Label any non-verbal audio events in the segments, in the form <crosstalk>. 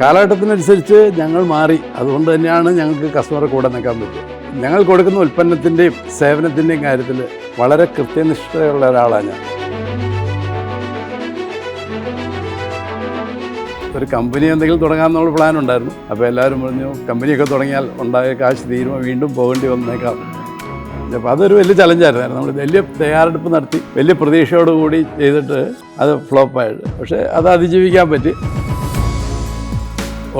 കാലഘട്ടത്തിനനുസരിച്ച് ഞങ്ങൾ മാറി. അതുകൊണ്ട് തന്നെയാണ് ഞങ്ങൾക്ക് കസ്റ്റമറെ കൂടെ നിൽക്കാൻ പറ്റും ഞങ്ങൾ കൊടുക്കുന്ന ഉൽപ്പന്നത്തിന്റെയും സേവനത്തിന്റെയും കാര്യത്തിൽ വളരെ കൃത്യനിഷ്ഠയുള്ള ഒരാളാണ് ഞാൻ. ഒരു കമ്പനി എന്തെങ്കിലും തുടങ്ങാമെന്നുള്ള പ്ലാൻ ഉണ്ടായിരുന്നു. അപ്പോൾ എല്ലാവരും പറഞ്ഞു കമ്പനിയൊക്കെ തുടങ്ങിയാൽ ഉണ്ടായ കാശ് തീരുമാനം വീണ്ടും പോകേണ്ടി വന്നേക്കാം. അപ്പോൾ അതൊരു വലിയ ചലഞ്ചായിരുന്നു നമ്മൾ വലിയ തയ്യാറെടുപ്പ് നടത്തി വലിയ പ്രതീക്ഷയോടുകൂടി ചെയ്തിട്ട് അത് ഫ്ലോപ്പായത് പക്ഷേ അത് അതിജീവിക്കാൻ പറ്റി.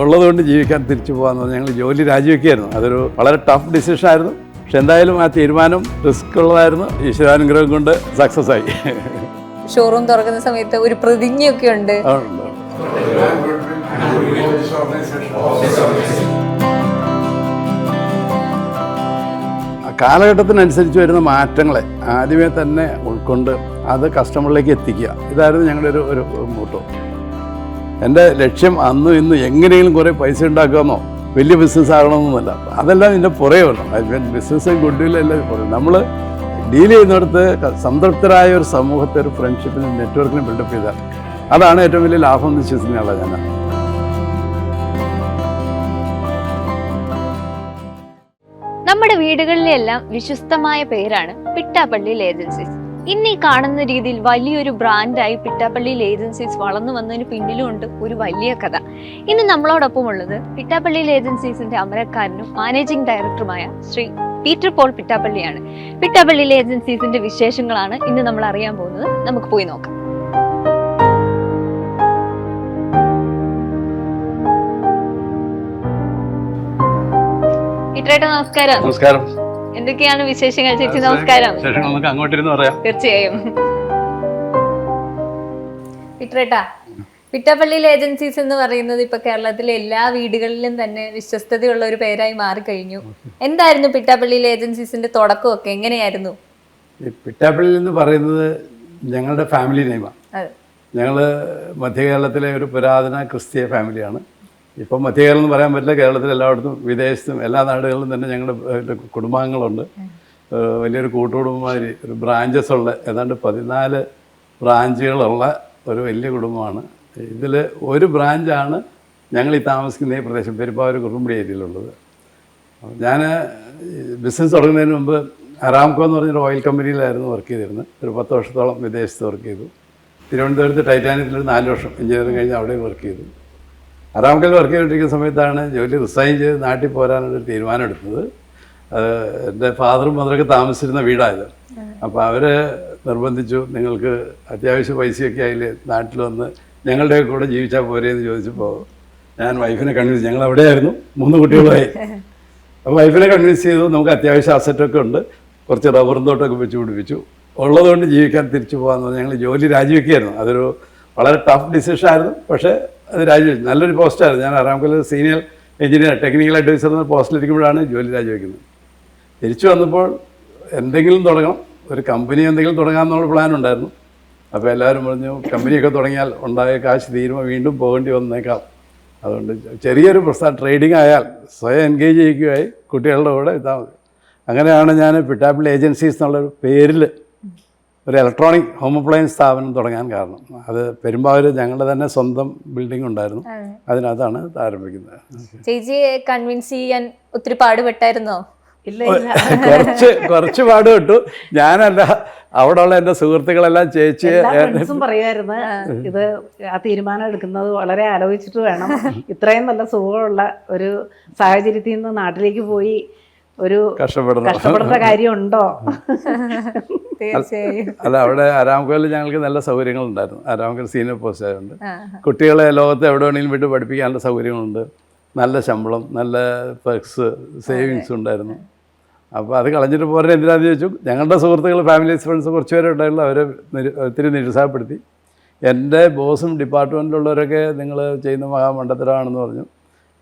ഉള്ളതുകൊണ്ട് ജീവിക്കാൻ തിരിച്ചു പോകാന്ന് പറഞ്ഞാൽ ഞങ്ങൾ ജോലി രാജിവെക്കുകയായിരുന്നു. അതൊരു വളരെ ടഫ് ഡിസിഷൻ ആയിരുന്നു. പക്ഷെ എന്തായാലും ആ തീരുമാനം റിസ്ക് ഉള്ളതായിരുന്നു. ഈശ്വരാനുഗ്രഹം കൊണ്ട് സക്സസ് ആയി. ഷോറൂം തുറക്കുന്ന സമയത്ത് ഒരു പ്രതിജ്ഞയൊക്കെ ഉണ്ട്. കാലഘട്ടത്തിനനുസരിച്ച് വരുന്ന മാറ്റങ്ങളെ ആദ്യമേ തന്നെ ഉൾക്കൊണ്ട് അത് കസ്റ്റമറിലേക്ക് എത്തിക്കുക. ഇതായിരുന്നു ഞങ്ങളുടെ ഒരു ഒരു മോട്ടോ എന്റെ ലക്ഷ്യം അന്നും ഇന്നും എങ്ങനെയെങ്കിലും കുറേ പൈസ ഉണ്ടാക്കാമെന്നോ? വലിയ ബിസിനസ് ആകണമെന്നൊന്നുമല്ല. അതെല്ലാം ഇതിന്റെ പുറകെ വരണം. ബിസിനസ് ഗുഡ്വില്ലെല്ലാം പുറകെ നമ്മൾ ഡീൽ ചെയ്യുന്നിടത്ത് സംതൃപ്തരായ ഒരു സമൂഹത്തെ ഒരു ഫ്രണ്ട്ഷിപ്പിനും നെറ്റ്വർക്കിനും ബിൽഡപ്പ് ചെയ്താൽ അതാണ് ഏറ്റവും വലിയ ലാഭം എന്ന് വിശ്വസിക്കുന്ന ഞാൻ. നമ്മുടെ വീടുകളിലെല്ലാം വിശ്വസ്തമായ പേരാണ് പിട്ടാപ്പള്ളിയിൽ ഏജൻസീസ് ഇന്ന് ഈ കാണുന്ന രീതിയിൽ വലിയൊരു ബ്രാൻഡായി പിട്ടാപ്പള്ളിയിൽ ഏജൻസീസ് വളർന്നു വന്നതിന് പിന്നിലുമുണ്ട് ഒരു വലിയ കഥ. ഇന്ന് നമ്മളോടൊപ്പം ഉള്ളത് പിട്ടാപ്പള്ളിയിൽ ഏജൻസീസിന്റെ അമരക്കാരനും മാനേജിംഗ് ഡയറക്ടറുമായ ശ്രീ പീറ്റർ പോൾ പിട്ടാപ്പള്ളിയാണ്. പിട്ടാപ്പള്ളിയിലെ ഏജൻസീസിന്റെ വിശേഷങ്ങളാണ് ഇന്ന് നമ്മൾ അറിയാൻ പോകുന്നത്. നമുക്ക് പോയി നോക്കാം. പീറ്ററേട്ടാ നമസ്കാരം. നമസ്കാരം. എന്തൊക്കെയാണ് വിശേഷങ്ങൾ ചേച്ചി? നമസ്കാരം. നമുക്ക് അങ്ങോട്ടിരുന്ന് പറയാം. തീർച്ചയായും. പിട്രേട്ടാ പിട്ടാപ്പള്ളിയിൽ ഏജൻസീസ് എന്ന് പറയുന്നത് ഇപ്പൊ കേരളത്തിലെ എല്ലാ വീടുകളിലും തന്നെ വിശ്വസ്തതയുള്ള ഒരു പേരായി മാറിക്കഴിഞ്ഞു. എന്തായിരുന്നു പിട്ടാപ്പള്ളിയിൽ ഏജൻസീസിന്റെ തുടക്കം ഒക്കെ എങ്ങനെയായിരുന്നു? ഈ എന്ന് പറയുന്നത് ഞങ്ങളുടെ ഫാമിലി നെയ്മാണ്. അതെ. മധ്യ മധ്യകേരളത്തിലെ ഒരു പുരാതന ക്രിസ്തീയ ഫാമിലിയാണ്. ഇപ്പം മധ്യകേരളം എന്ന് പറയാൻ പറ്റില്ല. കേരളത്തിൽ എല്ലായിടത്തും വിദേശത്തും എല്ലാ നാടുകളിലും തന്നെ ഞങ്ങളുടെ കുടുംബാംഗങ്ങളുണ്ട്. വലിയൊരു കൂട്ടുകുടുംബമാതിരി ഒരു ബ്രാഞ്ചസ് ഉള്ള ഏതാണ്ട് പതിനാല് ബ്രാഞ്ചുകളുള്ള ഒരു വലിയ കുടുംബമാണ്. ഇതിൽ ഒരു ബ്രാഞ്ചാണ് ഞങ്ങൾ ഈ താമസിക്കുന്ന ഈ പ്രദേശം പെരുമ്പാവൂർ കുറുമ്പടി ഏരിയയിലുള്ളത്. ഞാൻ ബിസിനസ് തുടങ്ങുന്നതിന് മുമ്പ് അറാംകോ എന്ന് പറഞ്ഞൊരു ഓയിൽ കമ്പനിയിലായിരുന്നു വർക്ക് ചെയ്തിരുന്നത്. ഒരു പത്ത് വർഷത്തോളം വിദേശത്ത് വർക്ക് ചെയ്തു. തിരുവനന്തപുരത്ത് ടൈറ്റാനിയത്തിൽ ഒരു നാല് വർഷം എഞ്ചിനീയറിംഗ് കഴിഞ്ഞ് അവിടെ വർക്ക് ചെയ്തു. അറാംകോയിൽ വർക്ക് ചെയ്തുകൊണ്ടിരിക്കുന്ന സമയത്താണ് ജോലി റിസൈൻ ചെയ്ത് നാട്ടിൽ പോരാനൊരു തീരുമാനം എടുത്തത് അത് എന്റെ ഫാദറും മദറൊക്കെ താമസിച്ചിരുന്ന വീടായത്. അപ്പോൾ അവർ നിർബന്ധിച്ചു നിങ്ങൾക്ക് അത്യാവശ്യം പൈസയൊക്കെ അതിൽ നാട്ടിൽ വന്ന് ഞങ്ങളുടെ കൂടെ ജീവിച്ചാൽ പോരെ എന്ന് ചോദിച്ചപ്പോൾ ഞാൻ വൈഫിനെ കൺവിൻസ് ഞങ്ങൾ അവിടെയായിരുന്നു. മൂന്ന് കുട്ടികളായി. അപ്പോൾ വൈഫിനെ കൺവിൻസ് ചെയ്തു. നമുക്ക് അത്യാവശ്യം അസറ്റൊക്കെ ഉണ്ട്. കുറച്ച് റബ്ബറും തോട്ടമൊക്കെ വെച്ച് പിടിപ്പിച്ചു. ഉള്ളതുകൊണ്ട് ജീവിക്കാൻ തിരിച്ചു പോകാമെന്ന് പറഞ്ഞാൽ ഞങ്ങൾ ജോലി രാജിവെക്കുകയായിരുന്നു. അതൊരു വളരെ ടഫ് ഡിസിഷൻ ആയിരുന്നു. പക്ഷേ അത് രാജിവെച്ചു നല്ലൊരു പോസ്റ്റായിരുന്നു ഞാൻ അറാംകോയിൽ സീനിയർ എഞ്ചിനീയർ ടെക്നിക്കൽ അഡ്വൈസർ എന്ന പോസ്റ്റിലിരിക്കുമ്പോഴാണ് ജോലി രാജിവെക്കുന്നത് തിരിച്ചു വന്നപ്പോൾ എന്തെങ്കിലും തുടങ്ങണം. ഒരു കമ്പനി എന്തെങ്കിലും തുടങ്ങാമെന്നുള്ള പ്ലാൻ ഉണ്ടായിരുന്നു. അപ്പോൾ എല്ലാവരും പറഞ്ഞു കമ്പനിയൊക്കെ തുടങ്ങിയാൽ ഉണ്ടായ കാശ് തീരുമ്പോൾ വീണ്ടും പോകേണ്ടി വന്നേക്കാം. അതുകൊണ്ട് ചെറിയൊരു പ്രസ്ഥാനം ട്രേഡിംഗ് ആയാൽ സ്വയം എൻഗേജ് ചെയ്യുകയായി കുട്ടികളുടെ കൂടെ ഇതാ മതി. അങ്ങനെയാണ് ഞാൻ പിട്ടാപ്പിൾ ഏജൻസീസ് എന്നുള്ളൊരു പേരിൽ ഒരു ഇലക്ട്രോണിക് ഹോം അപ്ലയൻസ് സ്ഥാപനം തുടങ്ങാൻ കാരണം. അത് പെരുമ്പാവൂർ ഞങ്ങളുടെ തന്നെ സ്വന്തം ബിൽഡിംഗ് ഉണ്ടായിരുന്നു. അതിനകത്താണ് ആരംഭിക്കുന്നത്. ചേച്ചിയെ കൺവിൻസ് ചെയ്യാൻ ഒത്തിരി പാടുപെട്ടായിരുന്നോ? ഇല്ല ഇല്ല. കുറച്ച് കുറച്ച് പാടുപെട്ടു. ഞാനല്ല അവിടെ ഉള്ള എന്റെ സുഹൃത്തുക്കളെല്ലാം ചേച്ചിയെ പറയുമായിരുന്നു. ഇത് ആ തീരുമാനം എടുക്കുന്നത് വളരെ ആലോചിച്ചിട്ട് വേണം. ഇത്രയും നല്ല സുഖമുള്ള ഒരു സാഹചര്യത്തിൽ നിന്ന് നാട്ടിലേക്ക് പോയി ഒരു കഷ്ടപ്പെടുന്നു? കാര്യമുണ്ടോ? <laughs> തീർച്ചയായും. അല്ല അവിടെ ആരാംകോയിൽ ഞങ്ങൾക്ക് നല്ല സൗകര്യങ്ങളുണ്ടായിരുന്നു. അരാംകോയിൽ സീനിയർ പോസ്റ്റ് ആയതുകൊണ്ട്. കുട്ടികളെ ലോകത്ത് എവിടെ വേണമെങ്കിലും വിട്ട് പഠിപ്പിക്കാനുള്ള സൗകര്യങ്ങളുണ്ട്. നല്ല ശമ്പളം നല്ല പെക്സ് സേവിങ്സ് ഉണ്ടായിരുന്നു. അപ്പോൾ അത് കളഞ്ഞിട്ട് പോരെ എന്തിനാന്ന് ചോദിച്ചു? ഞങ്ങളുടെ സുഹൃത്തുക്കൾ ഫാമിലി ഫ്രണ്ട്സ് കുറച്ച് പേരെ ഉണ്ടായിരുന്നു. അവരെ ഒത്തിരി നിരുത്സാഹപ്പെടുത്തി. എന്റെ ബോസും ഡിപ്പാർട്ട്മെന്റിലുള്ളവരൊക്കെ നിങ്ങൾ ചെയ്യുന്ന മഹാമണ്ഡലത്തിലാണെന്ന് പറഞ്ഞു.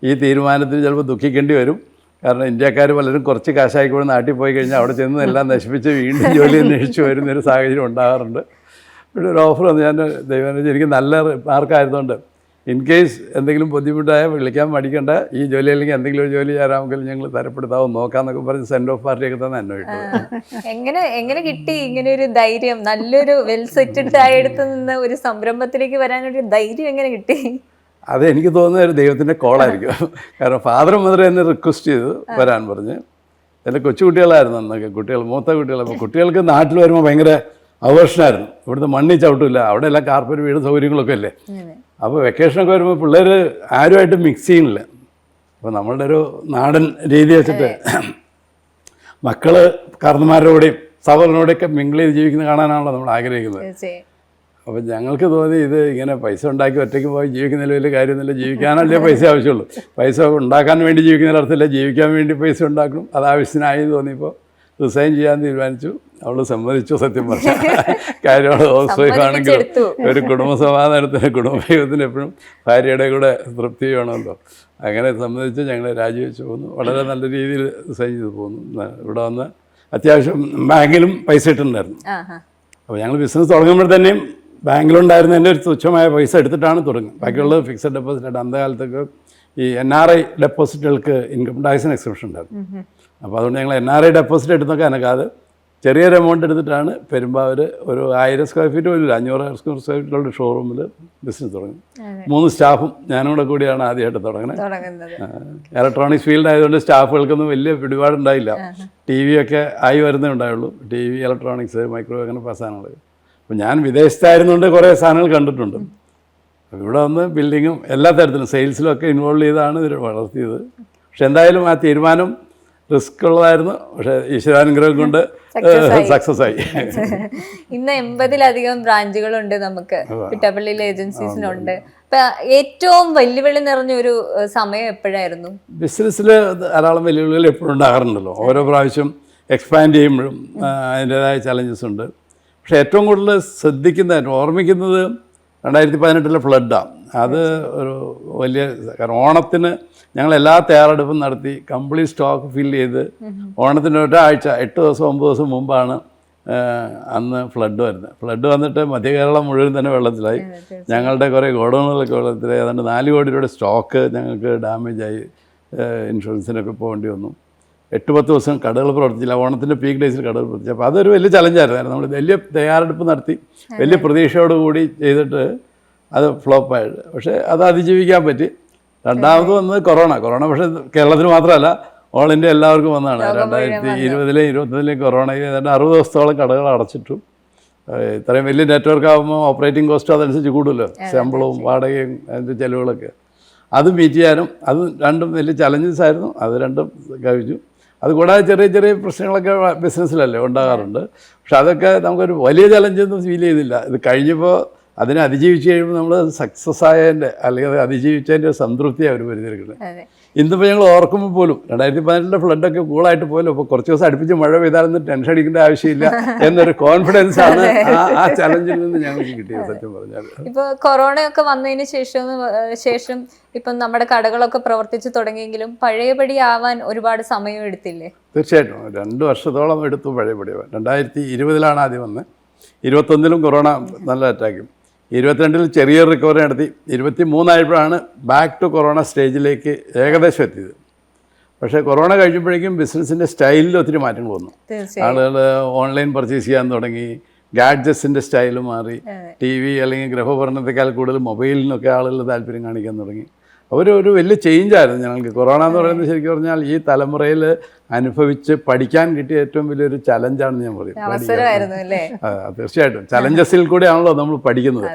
ഈ തീരുമാനത്തിന് ചിലപ്പോൾ ദുഃഖിക്കേണ്ടി വരും. കാരണം ഇന്ത്യക്കാർ പലരും കുറച്ച് കാശായിക്കൂടെ നാട്ടിൽ പോയി കഴിഞ്ഞാൽ അവിടെ ചെന്ന് എല്ലാം നശിപ്പിച്ച് വീണ്ടും ജോലി അന്വേഷിച്ച് വരുന്നൊരു സാഹചര്യം ഉണ്ടാകാറുണ്ട്. ഇവിടെ ഒരു ഓഫർ വന്ന്. ഞാൻ ദൈവം എനിക്ക് നല്ല മാർക്കായതുകൊണ്ട് ഇൻ കേസ് എന്തെങ്കിലും ബുദ്ധിമുട്ടായാൽ വിളിക്കാൻ മടിക്കണ്ട. ഈ ജോലി അല്ലെങ്കിൽ എന്തെങ്കിലും ഒരു ജോലി ചേരാമെങ്കിൽ ഞങ്ങൾ തരപ്പെടുത്താവും. നോക്കാമെന്നൊക്കെ പറഞ്ഞ് സെൻഡ് ഓഫ് പാർട്ടിയൊക്കെ തന്നെ അന്വേഷിച്ചു എങ്ങനെ എങ്ങനെ കിട്ടി ഇങ്ങനെ ഒരു ധൈര്യം? നല്ലൊരു വെൽ സെറ്റഡ് ആയെടുത്ത് നിന്ന് ഒരു സംരംഭത്തിലേക്ക് വരാനൊരു ധൈര്യം എങ്ങനെ കിട്ടി? അത് എനിക്ക് തോന്നുന്ന ഒരു ദൈവത്തിന്റെ കോളായിരിക്കും. കാരണം ഫാദർ മദർ എന്നെ റിക്വസ്റ്റ് ചെയ്തു വരാൻ പറഞ്ഞ്. എന്റെ കൊച്ചുകുട്ടികളായിരുന്നു അന്നൊക്കെ. കുട്ടികൾ മൂത്ത കുട്ടികൾ. അപ്പോൾ കുട്ടികൾക്ക് നാട്ടിൽ വരുമ്പോൾ ഭയങ്കര ആഘോഷമായിരുന്നു ഇവിടുത്തെ മണ്ണി ചവിട്ടില്ല. അവിടെ എല്ലാം കാർപ്പറ്റ് വീട് സൗകര്യങ്ങളൊക്കെ അല്ലേ? അപ്പോൾ വെക്കേഷനൊക്കെ വരുമ്പോൾ പിള്ളേർ ആരുമായിട്ട് മിക്സ് ചെയ്യുന്നില്ല. അപ്പോൾ നമ്മളുടെ ഒരു നാടൻ രീതി വെച്ചിട്ട് മക്കൾ കാർന്നമാരോടെയും കൂടെയും സഹോദരനോടെയൊക്കെ മിങ്കിൾ ചെയ്ത് ജീവിക്കുന്നത് കാണാനാണല്ലോ നമ്മൾ ആഗ്രഹിക്കുന്നത്. അപ്പം ഞങ്ങൾക്ക് തോന്നി ഇത് ഇങ്ങനെ പൈസ ഉണ്ടാക്കി ഒറ്റയ്ക്ക് പോയി ജീവിക്കുന്നതിൽ വലിയ കാര്യമൊന്നുമില്ല. ജീവിക്കാനല്ലേ പൈസ ആവശ്യമുള്ളൂ. പൈസ ഉണ്ടാക്കാൻ വേണ്ടി ജീവിക്കുന്നതിൽ അർത്ഥമില്ല. ജീവിക്കാൻ വേണ്ടി പൈസ ഉണ്ടാക്കണം. അത് ആവശ്യത്തിനായി തോന്നിയപ്പോൾ റിസൈൻ ചെയ്യാൻ തീരുമാനിച്ചു. അവൾ സമ്മതിച്ചു സത്യം പറഞ്ഞു. കാര്യമാണ് ഹൗസ് വൈഫ് ആണെങ്കിലും. ഒരു കുടുംബ സമാധാനത്തിന് കുടുംബജീവിതത്തിന് എപ്പോഴും ഭാര്യയുടെ കൂടെ തൃപ്തി വേണമല്ലോ. അങ്ങനെ സമ്മതിച്ച് ഞങ്ങൾ രാജിവെച്ച് പോകുന്നു വളരെ നല്ല രീതിയിൽ റിസൈൻ ചെയ്ത് പോകുന്നു ഇവിടെ വന്ന് അത്യാവശ്യം ബാങ്കിലും പൈസ ഇട്ടിട്ടുണ്ടായിരുന്നു. അപ്പോൾ ഞങ്ങൾ ബിസിനസ് തുടങ്ങുമ്പോൾ ബാങ്കിലുണ്ടായിരുന്ന എന്റെ ഒരു തുച്ഛമായ പൈസ എടുത്തിട്ടാണ് തുടങ്ങുന്നത്. ബാക്കിയുള്ളത് ഫിക്സഡ് ഡെപ്പോസിറ്റ് ആയിട്ട് അന്ത കാലത്തൊക്കെ ഈ എൻ ആർ ഐ ഡെപ്പോസിറ്റുകൾക്ക് ഇൻകം ടാക്സിന് എക്സെപ്ഷൻ ഉണ്ടായിരുന്നു. അപ്പോൾ അതുകൊണ്ട് ഞങ്ങൾ എൻ ആർ ഐ ഡെപ്പോസിറ്റ് എടുത്തൊക്കെ അനക്കാതെ ചെറിയൊരു എമൗണ്ട് എടുത്തിട്ടാണ് പെരുമ്പാവൂർ ഒരു ആയിരം സ്ക്വയർ ഫീറ്റ് പോലും അഞ്ഞൂറ് സ്ക്വയർ സ്ക്വയർ ഫീറ്റുള്ള ഷോറൂമിൽ ബിസിനസ് തുടങ്ങി മൂന്ന് സ്റ്റാഫും ഞാനും കൂടെ കൂടിയാണ് ആദ്യമായിട്ട് തുടങ്ങുന്നത്. ഇലക്ട്രോണിക്സ് ഫീൽഡ് ആയതുകൊണ്ട് സ്റ്റാഫുകൾക്കൊന്നും വലിയ പിടിപാടുണ്ടായില്ല. ടി വി ഒക്കെ ആയി വരുന്നേ ഉണ്ടായുള്ളൂ. ടി വി ഇലക്ട്രോണിക്സ് മൈക്രോവേവ് അങ്ങനെ സാധനങ്ങൾ അപ്പോൾ ഞാൻ വിദേശത്തായിരുന്നുകൊണ്ട് കുറേ സാധനങ്ങൾ കണ്ടിട്ടുണ്ട്. ഇവിടെ വന്ന് ബിൽഡിങ്ങും എല്ലാ തരത്തിലും സെയിൽസിലും ഒക്കെ ഇൻവോൾവ് ചെയ്താണ് ഇവർ വളർത്തിയത്. പക്ഷെ എന്തായാലും ആ തീരുമാനം റിസ്ക് ഉള്ളതായിരുന്നു. പക്ഷേ ഈശ്വരാനുഗ്രഹം കൊണ്ട് സക്സസ് ആയി. ഇന്ന് എൺപതിലധികം ബ്രാഞ്ചുകളുണ്ട് നമുക്ക്. പിട്ടാപ്പള്ളിയിൽ ഏജൻസീസിനുണ്ട്. അപ്പൊ ഏറ്റവും വെല്ലുവിളി നിറഞ്ഞ ഒരു സമയം എപ്പോഴായിരുന്നു? ബിസിനസ്സിൽ ധാരാളം വെല്ലുവിളികൾ എപ്പോഴും ഉണ്ടാകാറുണ്ടല്ലോ. ഓരോ പ്രാവശ്യം എക്സ്പാൻഡ് ചെയ്യുമ്പോഴും അതിന്റെതായ ചലഞ്ചസ് ഉണ്ട്. പക്ഷേ ഏറ്റവും കൂടുതൽ ശ്രദ്ധിക്കുന്ന ഓർമ്മിക്കുന്നത് രണ്ടായിരത്തി പതിനെട്ടിലെ ഫ്ലഡാണ് അത് ഒരു വലിയ കാരണം ഓണത്തിന് ഞങ്ങൾ എല്ലാ തയ്യാറെടുപ്പും നടത്തി കംപ്ലീറ്റ് സ്റ്റോക്ക് ഫിൽ ചെയ്ത് ഓണത്തിന് ഒരാഴ്ച എട്ട് ദിവസം ഒമ്പത് ദിവസം മുമ്പാണ് അന്ന് ഫ്ലഡ് വരുന്നത്. ഫ്ലഡ് വന്നിട്ട് മധ്യ കേരളം മുഴുവൻ തന്നെ വെള്ളത്തിലായി. ഞങ്ങളുടെ കുറേ ഗോഡൗണുകളൊക്കെ വെള്ളത്തിലായി. അതുകൊണ്ട് നാല് കോടി രൂപയുടെ സ്റ്റോക്ക് ഞങ്ങൾക്ക് ഡാമേജായി ഇൻഷുറൻസിനൊക്കെ പോകേണ്ടി വന്നു. എട്ട് പത്ത് ദിവസം കടകൾ പ്രവർത്തിച്ചില്ല. ഓണത്തിന്റെ പീക്ക് ഡേയ്സിൽ കടകൾ പ്രവർത്തിച്ചു. അപ്പോൾ അതൊരു വലിയ ചലഞ്ചായിരുന്നു നമ്മൾ വലിയ തയ്യാറെടുപ്പ് നടത്തി. വലിയ പ്രതീക്ഷയോടുകൂടി ചെയ്തിട്ട് അത് ഫ്ലോപ്പായത് പക്ഷേ അത് അതിജീവിക്കാൻ പറ്റി. രണ്ടാമത് വന്നത് കൊറോണ കൊറോണ പക്ഷേ കേരളത്തിന് മാത്രമല്ല ഓൾ ഇന്ത്യ എല്ലാവർക്കും വന്നതാണ്. രണ്ടായിരത്തി ഇരുപതിലേയും ഇരുപത്തൊന്നിലെയും കൊറോണ ഏതാണ്ട് അറുപത് ദിവസത്തോളം കടകൾ അടച്ചിട്ടു. ഇത്രയും വലിയ നെറ്റ്വർക്ക് ആകുമ്പോൾ ഓപ്പറേറ്റിംഗ് കോസ്റ്റ് അതനുസരിച്ച് കൂടുമല്ലോ. ശമ്പളവും വാടകയും അതിന്റെ ചിലവുകളൊക്കെ. അത് മീറ്റ് ചെയ്യാനും അത് രണ്ടും വലിയ ചലഞ്ചസ് ആയിരുന്നു. അത് രണ്ടും കഴിച്ചു അതുകൂടാതെ ചെറിയ ചെറിയ പ്രശ്നങ്ങളൊക്കെ ബിസിനസ്സിലല്ലേ ഉണ്ടാകാറുണ്ട്. പക്ഷെ അതൊക്കെ നമുക്കൊരു വലിയ ചലഞ്ചൊന്നും ഫീൽ ചെയ്യുന്നില്ല ഇത് കഴിഞ്ഞപ്പോൾ അതിനെ അതിജീവിച്ച് കഴിയുമ്പോൾ നമ്മൾ സക്സസ് ആയതിന്റെ അല്ലെങ്കിൽ അത് അതിജീവിച്ചതിന്റെ സംതൃപ്തിയാണ് അവർ പരിധിയിലുള്ളത് അതെ. ഇന്നിപ്പോൾ ഞങ്ങൾ ഓർക്കുമ്പോൾ പോലും രണ്ടായിരത്തി പതിനെട്ടിലെ ഫ്ലഡൊക്കെ കൂളായിട്ട് പോലും അപ്പോൾ കുറച്ച് ദിവസം അടുപ്പിച്ച് മഴ പെയ്താലൊന്നും ടെൻഷൻ അടിക്കേണ്ട ആവശ്യമില്ല എന്നൊരു കോൺഫിഡൻസ് ആണ് ആ ചലഞ്ചിൽ നിന്ന് ഞങ്ങൾക്ക് കിട്ടിയത് സത്യം പറഞ്ഞാൽ ഇപ്പോൾ കൊറോണയൊക്കെ വന്നതിന് ശേഷം ശേഷം ഇപ്പം നമ്മുടെ കടകളൊക്കെ പ്രവർത്തിച്ചു തുടങ്ങിയെങ്കിലും പഴയപടി ആവാൻ ഒരുപാട് സമയം എടുത്തില്ലേ? തീർച്ചയായിട്ടും. രണ്ട് വർഷത്തോളം എടുത്തു പഴയപടി ആവാൻ. രണ്ടായിരത്തി ഇരുപതിലാണ് ആദ്യം വന്നത് ഇരുപത്തൊന്നിലും കൊറോണ നല്ല അറ്റാക്കും ഇരുപത്തിരണ്ടിൽ ചെറിയ റിക്കവറി നടത്തി. ഇരുപത്തി മൂന്നായപ്പോഴാണ് ബാക്ക് ടു കൊറോണ സ്റ്റേജിലേക്ക് ഏകദേശം എത്തിയത്. പക്ഷേ കൊറോണ കഴിഞ്ഞപ്പോഴേക്കും ബിസിനസ്സിന്റെ സ്റ്റൈലിൽ ഒത്തിരി മാറ്റങ്ങൾ വന്നു. ആളുകൾ ഓൺലൈൻ പർച്ചേസ് ചെയ്യാൻ തുടങ്ങി. ഗാഡ്ജറ്റ്സിന്റെ സ്റ്റൈൽ മാറി. ടി വി അല്ലെങ്കിൽ ഗൃഹോപകരണത്തെക്കാൾ കൂടുതൽ മൊബൈലിനൊക്കെ ആളുകൾ താല്പര്യം കാണിക്കാൻ തുടങ്ങി. അവർ ഒരു വലിയ ചേഞ്ചായിരുന്നു ഞങ്ങൾക്ക്. കൊറോണ എന്ന് പറയുന്നത് ശരിക്കും പറഞ്ഞാൽ ഈ തലമുറയിൽ അനുഭവിച്ച് പഠിക്കാൻ കിട്ടിയ ഏറ്റവും വലിയൊരു ചലഞ്ചാണെന്ന് ഞാൻ പറയും. തീർച്ചയായിട്ടും. ചലഞ്ചസിൽ കൂടെയാണല്ലോ നമ്മൾ പഠിക്കുന്നത്.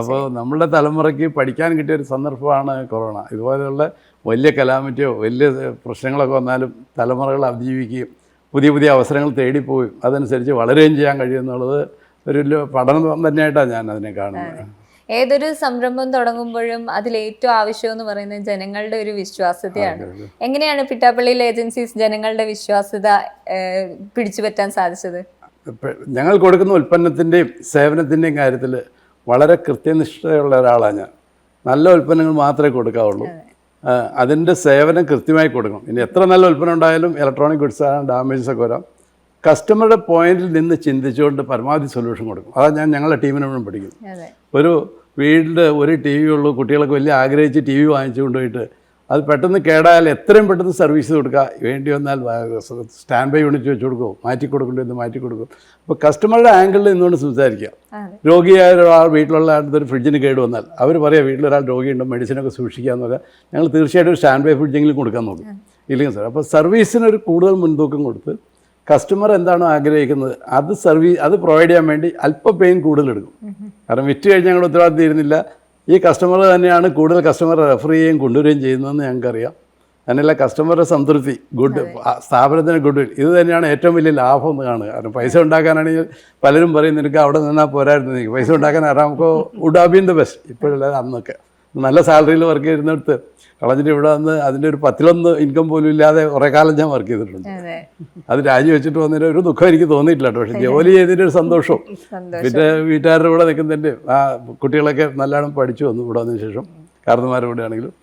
അപ്പോൾ നമ്മുടെ തലമുറയ്ക്ക് പഠിക്കാൻ കിട്ടിയ ഒരു സന്ദർഭമാണ് കൊറോണ. ഇതുപോലെയുള്ള വലിയ കലാമിറ്റിയോ വലിയ പ്രശ്നങ്ങളൊക്കെ വന്നാലും തലമുറകൾ അതിജീവിക്കുകയും പുതിയ പുതിയ അവസരങ്ങൾ തേടിപ്പോയി അതനുസരിച്ച് വളരുകയും ചെയ്യാൻ കഴിയുമെന്നുള്ളത് ഒരു വലിയ പഠനം തന്നെയായിട്ടാണ് ഞാൻ അതിനെ കാണുന്നത്. ഏതൊരു സംരംഭം തുടങ്ങുമ്പോഴും അതിൽ ഏറ്റവും ആവശ്യം എന്ന് പറയുന്നത് ജനങ്ങളുടെ ഒരു വിശ്വാസ്യതയാണ്. എങ്ങനെയാണ് പിട്ടാപ്പള്ളിയിലെ ഏജൻസീസ് ജനങ്ങളുടെ വിശ്വാസ്യത പിടിച്ചുപറ്റാൻ പിടിച്ചു പറ്റാൻ സാധിച്ചത്? ഞങ്ങൾ കൊടുക്കുന്ന ഉൽപ്പന്നത്തിന്റെയും സേവനത്തിന്റെയും കാര്യത്തിൽ വളരെ കൃത്യനിഷ്ഠയുള്ള ഒരാളാണ് ഞാൻ. നല്ല ഉൽപ്പന്നങ്ങൾ മാത്രമേ കൊടുക്കാവുള്ളൂ. അതിന്റെ സേവനം കൃത്യമായി കൊടുക്കണം. ഇനി എത്ര നല്ല ഉൽപ്പന്നം ഉണ്ടായാലും ഇലക്ട്രോണിക് ഗുഡ്സ് ആണ് ഡാമേജസ് ഒക്കെ വരാം. കസ്റ്റമറുടെ പോയിന്റിൽ നിന്ന് ചിന്തിച്ചുകൊണ്ട് പരമാവധി സൊല്യൂഷൻ കൊടുക്കും. അതാണ് ഞാൻ ഞങ്ങളുടെ ടീമിനോടും പഠിക്കുന്നത് പഠിക്കും ഒരു വീട്ടിൽ ഒരു ടി വി ഉള്ളൂ. കുട്ടികളൊക്കെ വലിയ ആഗ്രഹിച്ച് ടി വി വാങ്ങിച്ചു കൊണ്ടുപോയിട്ട് അത് പെട്ടെന്ന് കേടായാൽ എത്രയും പെട്ടെന്ന് സർവീസ് കൊടുക്കുക. വേണ്ടി വന്നാൽ സ്റ്റാൻഡ് ബൈ യൂണിറ്റ് വെച്ച് കൊടുക്കും. മാറ്റി കൊടുക്കേണ്ടി വന്ന് മാറ്റി കൊടുക്കും. അപ്പോൾ കസ്റ്റമറുടെ ആംഗിളിൽ നിന്നുകൊണ്ട് സംസാരിക്കുക രോഗിയായ ഒരാൾ വീട്ടിലുള്ള ആളുടെ ഒരു ഫ്രിഡ്ജിന് കേട് വന്നാൽ അവർ പറയാം വീട്ടിലൊരാൾ രോഗിയുണ്ട് മെഡിസിനൊക്കെ സൂക്ഷിക്കാന്ന് പറയാം ഞങ്ങൾ തീർച്ചയായിട്ടും ഒരു സ്റ്റാൻഡ് ബൈ ഫ്രിഡ്ജെങ്കിലും കൊടുക്കാൻ നോക്കും. ഇല്ലെങ്കിൽ സാർ അപ്പോൾ സർവീസിനൊരു കൂടുതൽ മുൻതൂക്കം കൊടുത്ത് കസ്റ്റമർ എന്താണോ ആഗ്രഹിക്കുന്നത് അത് സർവീസ് അത് പ്രൊവൈഡ് ചെയ്യാൻ വേണ്ടി അല്പം പെയിൻ കൂടുതലെടുക്കും. കാരണം വിറ്റ് കഴിഞ്ഞാൽ ഞങ്ങളുടെ ഉത്തരവാദിത്തം തീരുന്നില്ല. ഈ കസ്റ്റമർ തന്നെയാണ് കൂടുതൽ കസ്റ്റമർ റെഫർ ചെയ്യുകയും കൊണ്ടുവരികയും ചെയ്യുന്നതെന്ന് ഞങ്ങൾക്കറിയാം. അതിനല്ല കസ്റ്റമറുടെ സംതൃപ്തി ഗുഡ് സ്ഥാപനത്തിന് ഗുഡ് ഇത് തന്നെയാണ് ഏറ്റവും വലിയ ലാഭം എന്ന് കാണുക. കാരണം പൈസ ഉണ്ടാക്കാനാണെങ്കിൽ പലരും പറയും നിനക്ക് അവിടെ നിന്നാൽ പോരായിരുന്നു നിനക്ക് പൈസ ഉണ്ടാക്കാൻ ആരാമക്കോ ഉഡാബിൻ ദ ബെസ്റ്റ്. ഇപ്പോഴല്ല അന്നൊക്കെ. നല്ല സാലറിയിൽ വർക്ക് ചെയ്യുന്നിടത്ത് കളഞ്ഞിട്ട് ഇവിടെ വന്ന് അതിന്റെ ഒരു പത്തിലൊന്ന് ഇൻകം പോലും ഇല്ലാതെ കുറേ കാലം ഞാൻ വർക്ക് ചെയ്തിട്ടുണ്ട്. അതെ. അത് രാജിവെച്ചിട്ട് വന്നതിന് ഒരു ദുഃഖം എനിക്ക് തോന്നിയിട്ടില്ല കേട്ടോ പക്ഷേ ജോലി ചെയ്തതിന്റെ ഒരു സന്തോഷവും. <laughs> സന്തോഷം. പിന്നെ വീട്ടുകാരുടെ കൂടെ നിൽക്കുന്നതിന്റെ ആ കുട്ടികളൊക്കെ നല്ലോണം പഠിച്ചു വന്നു ഇവിടെ വന്നതിന് ശേഷം. കാരണന്മാരുടെ കൂടെ ആണെങ്കിലും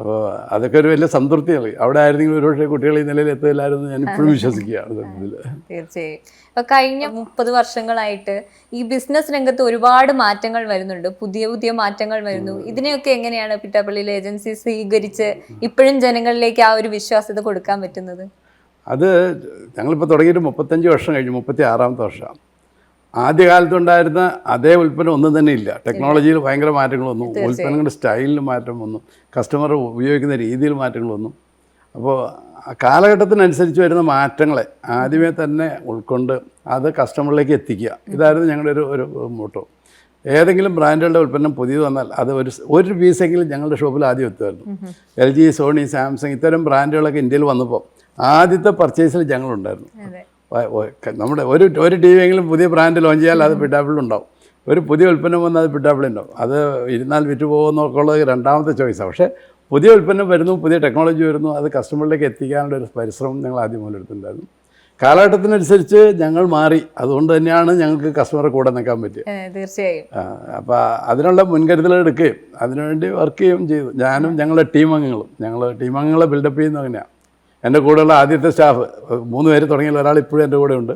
അപ്പോൾ അതൊക്കെ ഒരു വലിയ സംതൃപ്തി നൽകി. അവിടെ ആയിരുന്നെങ്കിൽ ഒരുപക്ഷെ കുട്ടികൾ ഈ നിലയിൽ എത്തില്ലായിരുന്നു ഞാൻ ഇപ്പോഴും വിശ്വസിക്കുകയാണ് സത്യത്തിൽ. തീർച്ചയായും. കഴിഞ്ഞ മുപ്പത് വർഷങ്ങളായിട്ട് ഈ ബിസിനസ് രംഗത്ത് ഒരുപാട് മാറ്റങ്ങൾ വരുന്നുണ്ട്. പുതിയ പുതിയ മാറ്റങ്ങൾ വരുന്നു. ഇതിനെയൊക്കെ എങ്ങനെയാണ് പിറ്റാപ്പള്ളിയിലെ ഏജൻസി സ്വീകരിച്ച് ഇപ്പോഴും ജനങ്ങളിലേക്ക് ആ ഒരു വിശ്വാസ്യത കൊടുക്കാൻ പറ്റുന്നത്? അത് ഞങ്ങളിപ്പോൾ തുടങ്ങിയിട്ട് മുപ്പത്തഞ്ച് വർഷം കഴിഞ്ഞു. മുപ്പത്തി ആറാമത്തെ വർഷമാണ് ആദ്യകാലത്തുണ്ടായിരുന്ന അതേ ഉൽപ്പന്നം ഒന്നും തന്നെ ഇല്ല. ടെക്നോളജിയിൽ ഭയങ്കര മാറ്റങ്ങൾ വന്നു ഉൽപ്പന്നങ്ങളുടെ സ്റ്റൈലിൽ മാറ്റം വന്നു കസ്റ്റമർ ഉപയോഗിക്കുന്ന രീതിയിൽ മാറ്റങ്ങൾ വന്നു. അപ്പോൾ കാലഘട്ടത്തിനനുസരിച്ച് വരുന്ന മാറ്റങ്ങളെ ആദ്യമേ തന്നെ ഉൾക്കൊണ്ട് അത് കസ്റ്റമറിലേക്ക് എത്തിക്കുക. ഇതായിരുന്നു ഞങ്ങളുടെ ഒരു ഒരു മോട്ടോ. ഏതെങ്കിലും ബ്രാൻഡുകളുടെ ഉൽപ്പന്നം പുതിയത് വന്നാൽ അത് ഒരു ഒരു പീസെങ്കിലും ഞങ്ങളുടെ ഷോപ്പിൽ ആദ്യം എത്തുമായിരുന്നു. എൽ ജി സോണി സാംസങ് ഇത്തരം ബ്രാൻഡുകളൊക്കെ ഇന്ത്യയിൽ വന്നപ്പോൾ ആദ്യത്തെ പർച്ചേസിൽ ഞങ്ങളുണ്ടായിരുന്നു. നമ്മുടെ ഒരു ഒരു ടി വിയെങ്കിലും പുതിയ ബ്രാൻഡ് ലോഞ്ച് ചെയ്യാൽ അത് പിട്ടാപ്പിളുണ്ടാവും ഒരു പുതിയ ഉൽപ്പന്നം വന്നാൽ അത് പിട്ടാപ്പിളുണ്ടാവും അത് ഇരുന്നാൽ വിറ്റ് പോകുന്നൊക്കെ ഉള്ളത് രണ്ടാമത്തെ ചോയ്സാണ് പക്ഷേ പുതിയ ഉൽപ്പന്നം വരുന്നു പുതിയ ടെക്നോളജി വരുന്നു അത് കസ്റ്റമറിലേക്ക് എത്തിക്കാനുള്ള ഒരു പരിശ്രമം ഞങ്ങൾ ആദ്യം മുതലെടുത്തിട്ടുണ്ടായിരുന്നു. കാലഘട്ടത്തിനനുസരിച്ച് ഞങ്ങൾ മാറി. അതുകൊണ്ട് തന്നെയാണ് ഞങ്ങൾക്ക് കസ്റ്റമറെ കൂടെ നിൽക്കാൻ പറ്റിയത്. തീർച്ചയായും. അപ്പോൾ അതിനുള്ള മുൻകരുതലുകൾ എടുക്കുകയും അതിനുവേണ്ടി വർക്ക് ചെയ്യുകയും ചെയ്തു. ഞാനും ഞങ്ങളുടെ ടീം അംഗങ്ങളും. ഞങ്ങൾ ടീം അംഗങ്ങളെ ബിൽഡപ്പ് ചെയ്യുന്നത് അങ്ങനെയാണ് എന്റെ കൂടെയുള്ള ആദ്യത്തെ സ്റ്റാഫ് മൂന്ന് പേര് തുടങ്ങിയ ഒരാൾ ഇപ്പോഴും എന്റെ കൂടെ ഉണ്ട്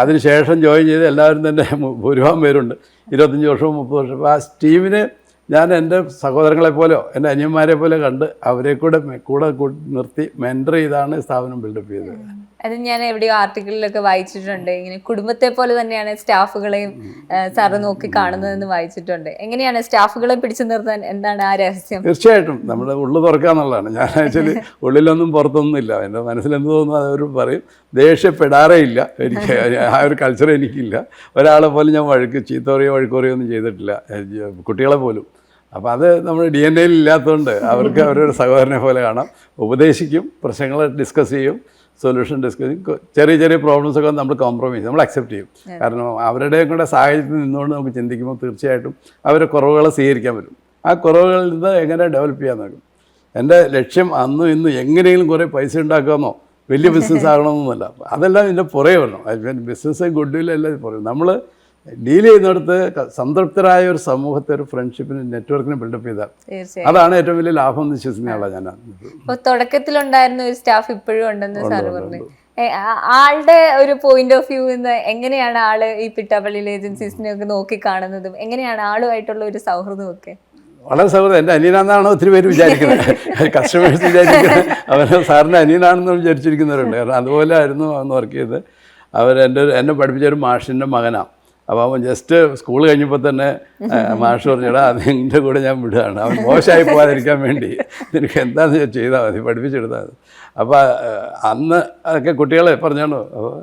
അതിനുശേഷം ജോയിൻ ചെയ്ത് എല്ലാവരും തന്നെ ഒരുപാട് ഭൂരിഭാഗം പേരുണ്ട്. ഇരുപത്തഞ്ച് വർഷവും മുപ്പത് വർഷവും ആ ടീമിന് ഞാൻ എന്റെ സഹോദരങ്ങളെ പോലെയോ എന്റെ അനിയന്മാരെ പോലെ കണ്ട് അവരെ കൂടെ കൂടെ നിർത്തി മെന്റർ ചെയ്താണ് സ്ഥാപനം ബിൽഡപ്പ് ചെയ്തത്. അത് ഞാൻ എവിടെയോ ആർട്ടിക്കിളിലൊക്കെ വായിച്ചിട്ടുണ്ട്. ഇങ്ങനെ കുടുംബത്തെ പോലെ തന്നെയാണ് സ്റ്റാഫുകളെയും സാറ് നോക്കി കാണുന്നതെന്ന് വായിച്ചിട്ടുണ്ട്. എങ്ങനെയാണ് സ്റ്റാഫുകളെ പിടിച്ചു നിർത്താൻ എന്താണ് ആ രഹസ്യം? തീർച്ചയായിട്ടും. നമ്മൾ ഉള്ളു തുറക്കാന്നുള്ളതാണ് ഞാൻ ആക്ച്വലി ഉള്ളിലൊന്നും പുറത്തൊന്നും ഇല്ല എന്റെ മനസ്സിലെന്ത് തോന്നുന്നു അതവർ പറയും ദേഷ്യപ്പെടാറേ ഇല്ല. എനിക്ക് ആ ഒരു കൾച്ചർ എനിക്കില്ല. ഒരാളെ പോലും ഞാൻ വഴുക്ക് ചീത്ത പറയോ ഒന്നും ചെയ്തിട്ടില്ല. കുട്ടികളെ പോലും. അപ്പോൾ അത് നമ്മൾ ഡി എൻ എയിൽ ഇല്ലാത്തതുകൊണ്ട് അവർക്ക് അവരുടെ സഹോദരനെ പോലെ കാണാം. ഉപദേശിക്കും പ്രശ്നങ്ങൾ ഡിസ്കസ് ചെയ്യും. സൊല്യൂഷൻ ഡിസ്കസ് ചെറിയ ചെറിയ പ്രോബ്ലംസ് ഒക്കെ നമ്മൾ കോംപ്രമൈസ് നമ്മൾ അക്സെപ്റ്റ് ചെയ്യും. കാരണം അവരുടെ കൂടെ സാഹചര്യത്തിൽ നിന്നുകൊണ്ട് നമുക്ക് ചിന്തിക്കുമ്പോൾ തീർച്ചയായിട്ടും അവരെ കുറവുകളെ സ്വീകരിക്കാൻ പറ്റും. ആ കുറവുകളിൽ നിന്ന് എങ്ങനെ ഡെവലപ്പ് ചെയ്യാൻ നോക്കും? എന്റെ ലക്ഷ്യം അന്നും ഇന്നും എങ്ങനെയെങ്കിലും കുറേ പൈസ ഉണ്ടാക്കാമെന്നോ? വലിയ ബിസിനസ് ആകണമെന്നൊന്നുമല്ല. അതെല്ലാം ഇതിന്റെ പുറകെ വരണം. ബിസിനസ് ഗുഡ് വിൽ എല്ലാം പുറകെ നമ്മൾ ഡീൽ ചെയ്യുന്നിടത്ത് സംതൃപ്തരായ ഒരു സമൂഹത്തെ ഒരു ഫ്രണ്ട്ഷിപ്പിന് നെറ്റ്വർക്കിന് ബിൽഡപ്പ് ചെയ്താൽ അതാണ് ഏറ്റവും വലിയ ലാഭം എന്ന് വിശ്വസിക്കുന്ന ആളാണ് ഞാൻ തുടക്കത്തിലുണ്ടായിരുന്ന ഒരു സ്റ്റാഫ് ഇപ്പോഴും ഉണ്ടെന്ന് സാറ് പറഞ്ഞു. ആളുടെ ഒരു പോയിന്റ് ഓഫ് വ്യൂ എന്ന് എങ്ങനെയാണ് ആൾ ഈ പിട്ടാപ്പള്ളിയിലെ ഏജൻസീസിനെ ഒക്കെ നോക്കി കാണുന്നതും എങ്ങനെയാണ് ആളുമായിട്ടുള്ള ഒരു സൗഹൃദം ഒക്കെ? വളരെ സൗഹൃദം. എന്റെ അനിയനാണെന്നാണ് ഒത്തിരി പേര് വിചാരിക്കുന്നത്. കസ്റ്റമേഴ്സ് വിചാരിക്കുന്നത്. അവർ സാറിന്റെ അനിയനാണെന്ന് വിചാരിച്ചിരിക്കുന്നവരുണ്ട്. കാരണം അതുപോലെ ആയിരുന്നു അവൻ വർക്ക് ചെയ്ത് അവർ എന്റെ പഠിപ്പിച്ച ഒരു മാഷിന്റെ മകനാണ്. അപ്പോൾ അവൻ ജസ്റ്റ് സ്കൂൾ കഴിഞ്ഞപ്പോൾ തന്നെ മാഷ് പറഞ്ഞിടാ അതിന്റെ കൂടെ ഞാൻ വിടുകയാണ്. അവൻ മോശമായി പോകാതിരിക്കാൻ വേണ്ടി. നിനക്ക് എന്താണെന്ന് ഞാൻ ചെയ്താൽ മതി പഠിപ്പിച്ചെടുത്താൽ മതി. അപ്പോൾ അന്ന് അതൊക്കെ കുട്ടികളെ പറഞ്ഞാണോ അപ്പോൾ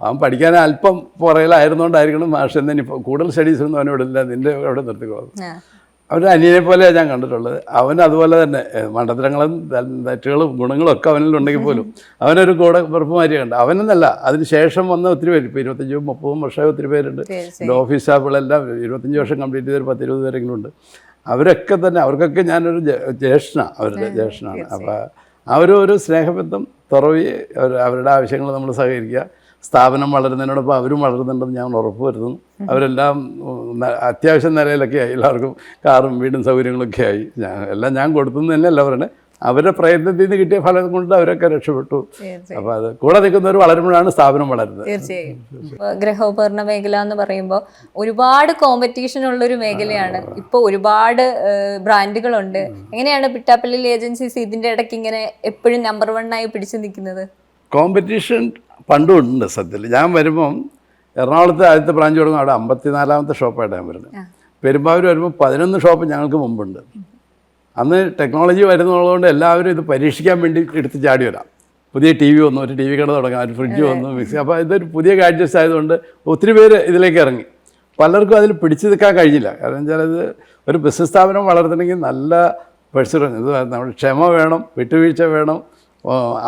അവൻ പഠിക്കാൻ അല്പം പുറയിലായിരുന്നുകൊണ്ടായിരിക്കണം മാഷ് എന്നെ ഇനി കൂടുതൽ സ്റ്റഡീസ് ഒന്നും അവനെ വിടില്ല നിന്റെ അവിടെ നിർത്തിക്കോളും. അവന്റെ അനിയനെ പോലെ ഞാൻ കണ്ടിട്ടുള്ളത്. അവൻ അതുപോലെ തന്നെ മണ്ടത്തരങ്ങളും തെറ്റുകളും ഗുണങ്ങളും ഒക്കെ അവനിലുണ്ടെങ്കിൽ പോലും അവനൊരു കൂടെ പുറപ്പുമാരിയുണ്ട് അവനെന്നല്ല അതിന് ശേഷം വന്ന ഒത്തിരി പേര് ഇപ്പോൾ ഇരുപത്തഞ്ചും മുപ്പതും വർഷമായി ഒത്തിരി പേരുണ്ട്. എന്റെ ഓഫീസ് സ്റ്റാഫുകളെല്ലാം ഇരുപത്തഞ്ച് വർഷം കംപ്ലീറ്റ് ചെയ്തൊരു പത്തിരുപത് പേരെങ്കിലും ഉണ്ട്. അവരൊക്കെ തന്നെ അവർക്കൊക്കെ ഞാനൊരു ജ്യേഷ്ഠനാണ് അവരുടെ ജ്യേഷ്ഠനാണ്. അപ്പോൾ ആ ഒരു ഒരു സ്നേഹബന്ധം തുറവി അവരുടെ ആവശ്യങ്ങൾ നമ്മൾ സഹകരിക്കുക. സ്ഥാപനം വളരുന്നതിനോടൊപ്പം അവരും വളരുന്നുണ്ടെന്ന് ഞാൻ ഉറപ്പ് വരുത്തുന്നു. അവരെല്ലാം അത്യാവശ്യം നിലയിലൊക്കെ ആയി. എല്ലാവർക്കും കാറും വീടും സൗകര്യങ്ങളൊക്കെ ആയി. ഞാൻ എല്ലാം ഞാൻ കൊടുത്തു തന്നെയല്ല പറയണേ. അവരുടെ പ്രയത്നത്തിൽ നിന്ന് കിട്ടിയ ഫലം കൊണ്ട് അവരൊക്കെ രക്ഷപ്പെട്ടു. അപ്പൊ അപ്പോൾ അത് കൂടെ നിൽക്കുന്നവർ വളരുമ്പോഴാണ് സ്ഥാപനം വളരുന്നത്. തീർച്ചയായും. ഗൃഹോപകരണ മേഖല എന്ന് പറയുമ്പോൾ ഒരുപാട് കോമ്പറ്റീഷൻ ഉള്ള ഒരു മേഖലയാണ് ഇപ്പൊ ഒരുപാട് ബ്രാൻഡുകളുണ്ട് എങ്ങനെയാണ് പിട്ടാപ്പള്ളി ഏജൻസീസ് ഇതിന്റെ ഇടയ്ക്ക് ഇങ്ങനെ എപ്പോഴും നമ്പർ വൺ ആയി പിടിച്ചു നിൽക്കുന്നത്? കോമ്പറ്റീഷൻ പണ്ടും ഉണ്ട് സത്യത്തിൽ. ഞാൻ വരുമ്പം എറണാകുളത്ത് ആദ്യത്തെ ബ്രാഞ്ച് തുടങ്ങും. അവിടെ അമ്പത്തിനാലാമത്തെ ഷോപ്പായിട്ടാണ് ഞാൻ വരുന്നത്. പെരുമ്പാവൂർ വരുമ്പോൾ പതിനൊന്ന് ഷോപ്പ് ഞങ്ങൾക്ക് മുമ്പുണ്ട്. അന്ന് ടെക്നോളജി വരുന്നതുകൊണ്ട് എല്ലാവരും ഇത് പരീക്ഷിക്കാൻ വേണ്ടി എടുത്ത് ചാടി വരാം. പുതിയ ടി വി വന്നു ഒരു ടി വി കട തുടങ്ങാം ഒരു ഫ്രിഡ്ജ് വന്നു മിക്സി അപ്പോൾ ഇതൊരു പുതിയ ഗാഡ്ജറ്റ്സ് ആയതുകൊണ്ട് ഒത്തിരി പേര് ഇതിലേക്ക് ഇറങ്ങി. പലർക്കും അതിൽ പിടിച്ചു നിൽക്കാൻ കഴിഞ്ഞില്ല. കാരണം വെച്ചാൽ ഇത് ഒരു ബിസിനസ് സ്ഥാപനം വളർത്തണമെങ്കിൽ നല്ല പെർസിഡൻ ഇത് നമ്മൾ ക്ഷമ വേണം വിട്ടുവീഴ്ച വേണം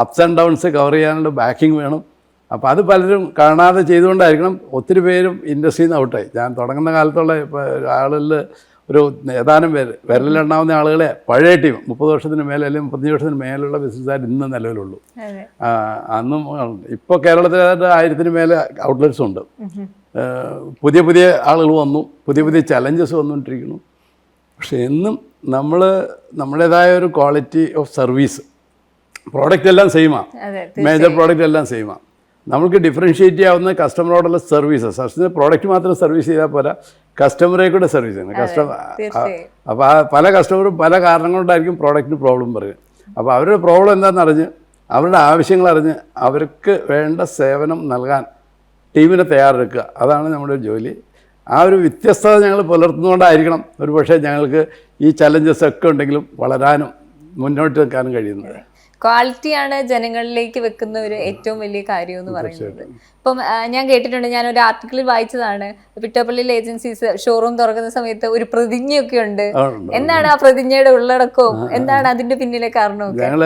അപ്സ് ആൻഡ് ഡൗൺസ് കവർ ചെയ്യാനുള്ള ബാക്കിംഗ് വേണം. അപ്പോൾ അത് പലരും കാണാതെ ചെയ്തുകൊണ്ടായിരിക്കണം ഒത്തിരി പേരും ഇൻഡസ്ട്രിയിൽ നിന്ന് ഔട്ടായി ഞാൻ തുടങ്ങുന്ന കാലത്തുള്ള ഇപ്പോൾ ആളുകളിൽ ഒരു ഏതാനും പേര് വിരലിലെണ്ണാവുന്ന ആളുകളെ പഴയ ടീം മുപ്പത് വർഷത്തിന് മേലെ അല്ലെങ്കിൽ മുപ്പത്തഞ്ച് വർഷത്തിന് മേലുള്ള ബിസിനസ്സുകാർ ഇന്ന് നിലവിലുള്ളൂ. അന്നും ഇപ്പോൾ കേരളത്തിൽ ആയിരത്തിന് മേലെ ഔട്ട്ലെറ്റ്സ് ഉണ്ട്. പുതിയ പുതിയ ആളുകൾ വന്നു പുതിയ പുതിയ ചലഞ്ചസ് വന്നുകൊണ്ടിരിക്കുന്നു. പക്ഷെ എന്നും നമ്മൾ നമ്മുടേതായ ഒരു ക്വാളിറ്റി ഓഫ് സർവീസ് പ്രോഡക്റ്റ് എല്ലാം സെയിമാണ് മേജർ പ്രോഡക്റ്റ് എല്ലാം സെയിമാണ് നമുക്ക് ഡിഫറൻഷ്യേറ്റ് ചെയ്യാവുന്ന കസ്റ്റമറോടുള്ള സർവീസസ് ഫസ്റ്റ് പ്രോഡക്റ്റ് മാത്രം സർവീസ് ചെയ്താൽ പോരാ കസ്റ്റമറെ കൂടെ സർവീസ് ചെയ്യണം കസ്റ്റമർ അപ്പോൾ ആ പല കസ്റ്റമറും പല കാരണങ്ങൾ കൊണ്ടായിരിക്കും പ്രോഡക്റ്റിന് പ്രോബ്ലം പറയുക അപ്പോൾ അവരുടെ പ്രോബ്ലം എന്താണെന്ന് അറിഞ്ഞ് അവരുടെ ആവശ്യങ്ങൾ അറിഞ്ഞ് അവർക്ക് വേണ്ട സേവനം നൽകാൻ ടീമിനെ തയ്യാറെടുക്കുക. അതാണ് നമ്മുടെ ജോലി. ആ ഒരു വ്യത്യസ്തത ഞങ്ങൾ പുലർത്തുന്നതുകൊണ്ടായിരിക്കണം ഒരു പക്ഷേ ഞങ്ങൾക്ക് ഈ ചലഞ്ചസ് ഒക്കെ ഉണ്ടെങ്കിലും വളരാനും മുന്നോട്ട് നിൽക്കാനും കഴിയുന്നത്. ക്വാളിറ്റിയാണ് ജനങ്ങളിലേക്ക് വെക്കുന്ന ഒരു ഏറ്റവും വലിയ കാര്യം എന്ന് പറയുന്നത്. ഇപ്പം ഞാൻ കേട്ടിട്ടുണ്ട് ഞാൻ ഒരു ആർട്ടിക്കിൾ വായിച്ചതാണ്. പിട്ടപ്പള്ളിയിൽ ഏജൻസീസ് ഷോറൂം തുറക്കുന്ന സമയത്ത് ഒരു പ്രതിജ്ഞയൊക്കെ ഉണ്ട്. എന്താണ് ആ പ്രതിജ്ഞയുടെ ഉള്ളടക്കവും എന്താണ് അതിന്റെ പിന്നിലെ കാരണവും ഞങ്ങൾ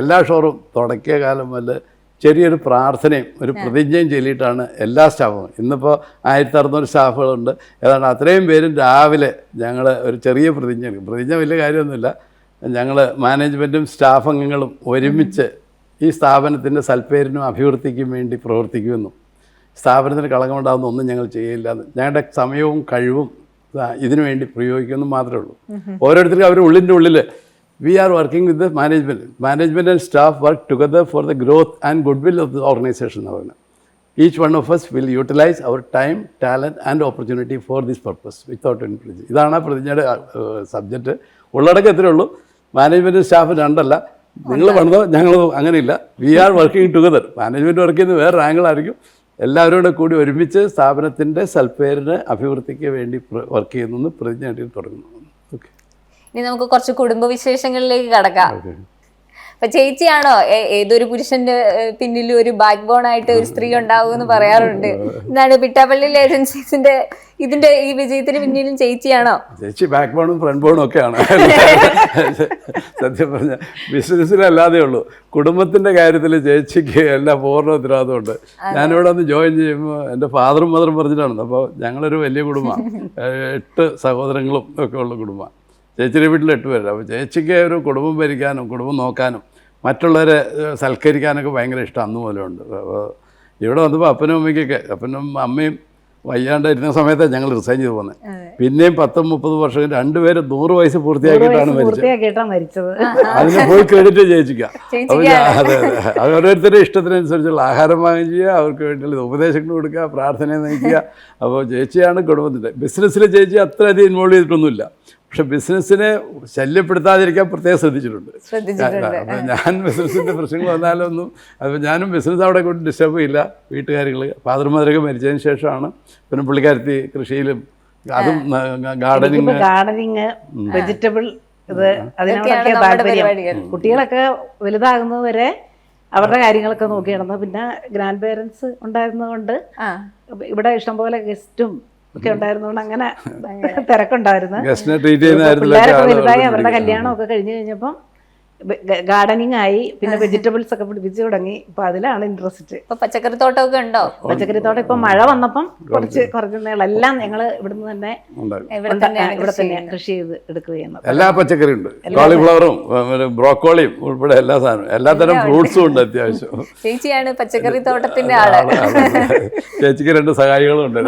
എല്ലാ ഷോറൂം തുടക്കിയ കാലം മുതൽ ചെറിയൊരു പ്രാർത്ഥനയും ഒരു പ്രതിജ്ഞയും ചൊല്ലിയിട്ടാണ് എല്ലാ സ്റ്റാഫും. ഇന്നിപ്പോൾ ആയിരത്തി അറുന്നൂറ് സ്റ്റാഫുകളുണ്ട്. ഏതാണ്ട് അത്രയും പേരും രാവിലെ ഞങ്ങൾ ഒരു ചെറിയ പ്രതിജ്ഞ പ്രതിജ്ഞ വലിയ കാര്യമൊന്നുമില്ല. ഞങ്ങൾ മാനേജ്മെന്റും സ്റ്റാഫ് അംഗങ്ങളും ഒരുമിച്ച് ഈ സ്ഥാപനത്തിന്റെ സൽപ്പേരിനും അഭിവൃദ്ധിക്കും വേണ്ടി പ്രവർത്തിക്കുമെന്നും സ്ഥാപനത്തിന് കളങ്കമുണ്ടാകുന്ന ഒന്നും ഞങ്ങൾ ചെയ്യില്ല. ഞങ്ങളുടെ സമയവും കഴിവും ഇതിനു വേണ്ടി പ്രയോഗിക്കുമെന്നും മാത്രമേ ഉള്ളൂ. ഓരോരുത്തർക്കും അവരുടെ ഉള്ളിന്റെ ഉള്ളിൽ we are working with the management management and staff work together for the growth and good will of the organisation എന്ന് പറയുന്നത്. Each one of us will utilise our time talent and opportunity for this purpose without പ്രതിജ്ഞ ഇതാണ് ആ പ്രതിജ്ഞയുടെ subject ഉള്ളടക്കം എത്രയേ ഉള്ളൂ? Management staff രണ്ടല്ല. നിങ്ങൾ പണിതോ ഞങ്ങൾ അങ്ങനെയില്ല. We are working together management work ചെയ്യുന്നത് വേറെ ആംഗിളായിരിക്കും എല്ലാവരും കൂടെ കൂടി ഒരുമിച്ച് സ്ഥാപനത്തിന്റെ സൽപ്പേരിന് അഭിവൃദ്ധിക്ക് വേണ്ടി വർക്ക് ചെയ്യുന്നു പ്രതിജ്ഞ തുടങ്ങുന്നു. ഓക്കെ ഇനി നമുക്ക് കുറച്ച് കുടുംബ വിശേഷങ്ങളിലേക്ക് കടക്കാം അപ്പൊ ചേച്ചിയാണോ ഏതൊരു പുരുഷന്റെ പിന്നിലും ഒരു ബാക്ക് ബോൺ ആയിട്ട് ഒരു സ്ത്രീ ഉണ്ടാവും എന്ന് പറയാറുണ്ട്. എന്നാണ് പിട്ടാപ്പള്ളി ഏജൻസീസിന്റെ ഇതിന്റെ ഈ വിജയത്തിന് പിന്നിലും ചേച്ചിയാണോ? ചേച്ചി ബാക്ക് ബോണും ഫ്രണ്ട് ബോണും ഒക്കെയാണ്. സത്യം പറഞ്ഞ ബിസിനസ്സിലല്ലാതെ ഉള്ളൂ. കുടുംബത്തിന്റെ കാര്യത്തിൽ ചേച്ചിക്ക് എല്ലാ പൂർണ ഉത്തരവാദിത്തമുണ്ട് ഞാനിവിടെ ഒന്ന് ജോയിൻ ചെയ്യുമ്പോൾ എന്റെ ഫാദറും മദറും പറഞ്ഞിട്ടാണ്. അപ്പോൾ ഞങ്ങളൊരു വലിയ കുടുംബമാണ്. എട്ട് സഹോദരങ്ങളും ഒക്കെ ഉള്ള കുടുംബമാണ്. ചേച്ചിയുടെ വീട്ടിൽ എട്ട് അപ്പോൾ ചേച്ചിക്ക് ഒരു കുടുംബം ഭരിക്കാനും കുടുംബം നോക്കാനും മറ്റുള്ളവരെ സൽക്കരിക്കാനൊക്കെ ഭയങ്കര ഇഷ്ടം അന്ന് ഉണ്ട്. അപ്പോൾ ഇവിടെ വന്നപ്പോൾ അപ്പനും അമ്മയ്ക്കൊക്കെ അപ്പനും അമ്മയും വയ്യാണ്ടിരുന്ന സമയത്താണ് ഞങ്ങൾ റിസൈൻ ചെയ്ത് പോകുന്നത് പിന്നെയും പത്തും മുപ്പത് വർഷം രണ്ടുപേരും നൂറ് വയസ്സ് പൂർത്തിയാക്കിയിട്ടാണ് മരിച്ചത്. പൂർത്തിയാക്കിയിട്ടാണ് മരിച്ചത്. അതിന് പോയി ക്രെഡിറ്റ് <laughs> ഞാൻ- അതെ അതെ. അത് ഓരോരുത്തരുടെ ഇഷ്ടത്തിനനുസരിച്ചുള്ള ആഹാരം വാങ്ങുകയും ചെയ്യുക അവർക്ക് വേണ്ടിയുള്ള ഉപദേശങ്ങൾ കൊടുക്കുക പ്രാർത്ഥന നയിക്കുക. അപ്പോൾ ചേച്ചിയാണ് കുടുംബത്തിന്റെ ബിസിനസ്സിൽ ചേച്ചി അത്രയധികം ഇൻവോൾവ് ചെയ്തിട്ടൊന്നുമില്ല. പക്ഷെ ബിസിനസ്സിനെ ശല്യപ്പെടുത്താതിരിക്കാൻ പ്രത്യേകം ശ്രദ്ധിച്ചിട്ടുണ്ട്. ശ്രദ്ധിച്ചിട്ടുണ്ട്. ഞാൻ ബിസിനസ്സിന്റെ പ്രശ്നങ്ങൾ വന്നാലൊന്നും അപ്പോൾ ഞാനും ബിസിനസ് അവിടെ കൊണ്ട് ഡിസ്റ്റർബ് ചെയ്യില്ല. വീട്ടുകാരികൾ ഫാദർ മദറൊക്കെ മരിച്ചതിന് ശേഷമാണ് പിന്നെ പുള്ളിക്കാരത്തി കൃഷിയിലും അതും ഗാർഡനിങ് ഗാർഡനിങ് വെജിറ്റബിൾ ഇത് അതിനോടൊക്കെ നമ്മുടെ താല്പര്യം. കുട്ടികളൊക്കെ വലുതാകുന്നത് വരെ അവരുടെ കാര്യങ്ങളൊക്കെ നോക്കി നടന്നു പിന്നെ ഗ്രാൻഡ് പേരൻസ് ഉണ്ടായിരുന്നതുകൊണ്ട് ഇവിടെ ഇഷ്ടംപോലെ ഗസ്റ്റും ഒക്കെ ഉണ്ടായിരുന്നോണ്ട് അങ്ങനെ <laughs> തിരക്കുണ്ടായിരുന്നു ഗസ്റ്റിനെ ട്രീറ്റ് ചെയ്യുന്ന പിള്ളേരൊക്കെ വലുതായി അവരുടെ. കല്യാണം ഒക്കെ കഴിഞ്ഞു കഴിഞ്ഞപ്പം ഗാർഡനിങ് ആയി പിന്നെ വെജിറ്റബിൾസ് ഒക്കെ പിടിപ്പിച്ചു തുടങ്ങി. ഇപ്പൊ അതിലാണ് ഇൻട്രസ്റ്റ് ഇപ്പൊ പച്ചക്കറി തോട്ടമൊക്കെ ഉണ്ടോ? പച്ചക്കറി തോട്ടം ഇപ്പൊ മഴ വന്നപ്പം കുറച്ച് കുറച്ച് എല്ലാം ഞങ്ങൾ ഇവിടുന്ന് തന്നെ ഇവിടെ തന്നെ കൃഷി ചെയ്ത് എടുക്കുകയാണ് എല്ലാ പച്ചക്കറിയും ഉണ്ട് കോളിഫ്ലവറും ബ്രോക്കോളിയും ഉൾപ്പെടെ എല്ലാ സാധനവും. എല്ലാത്തരം ഫ്രൂട്ട്സും ഉണ്ട്. അത്യാവശ്യം. ചേച്ചിയാണ് പച്ചക്കറി തോട്ടത്തിന്റെ ആൾ ചേച്ചിക്ക് രണ്ട് സഹായികളും ഉണ്ട്.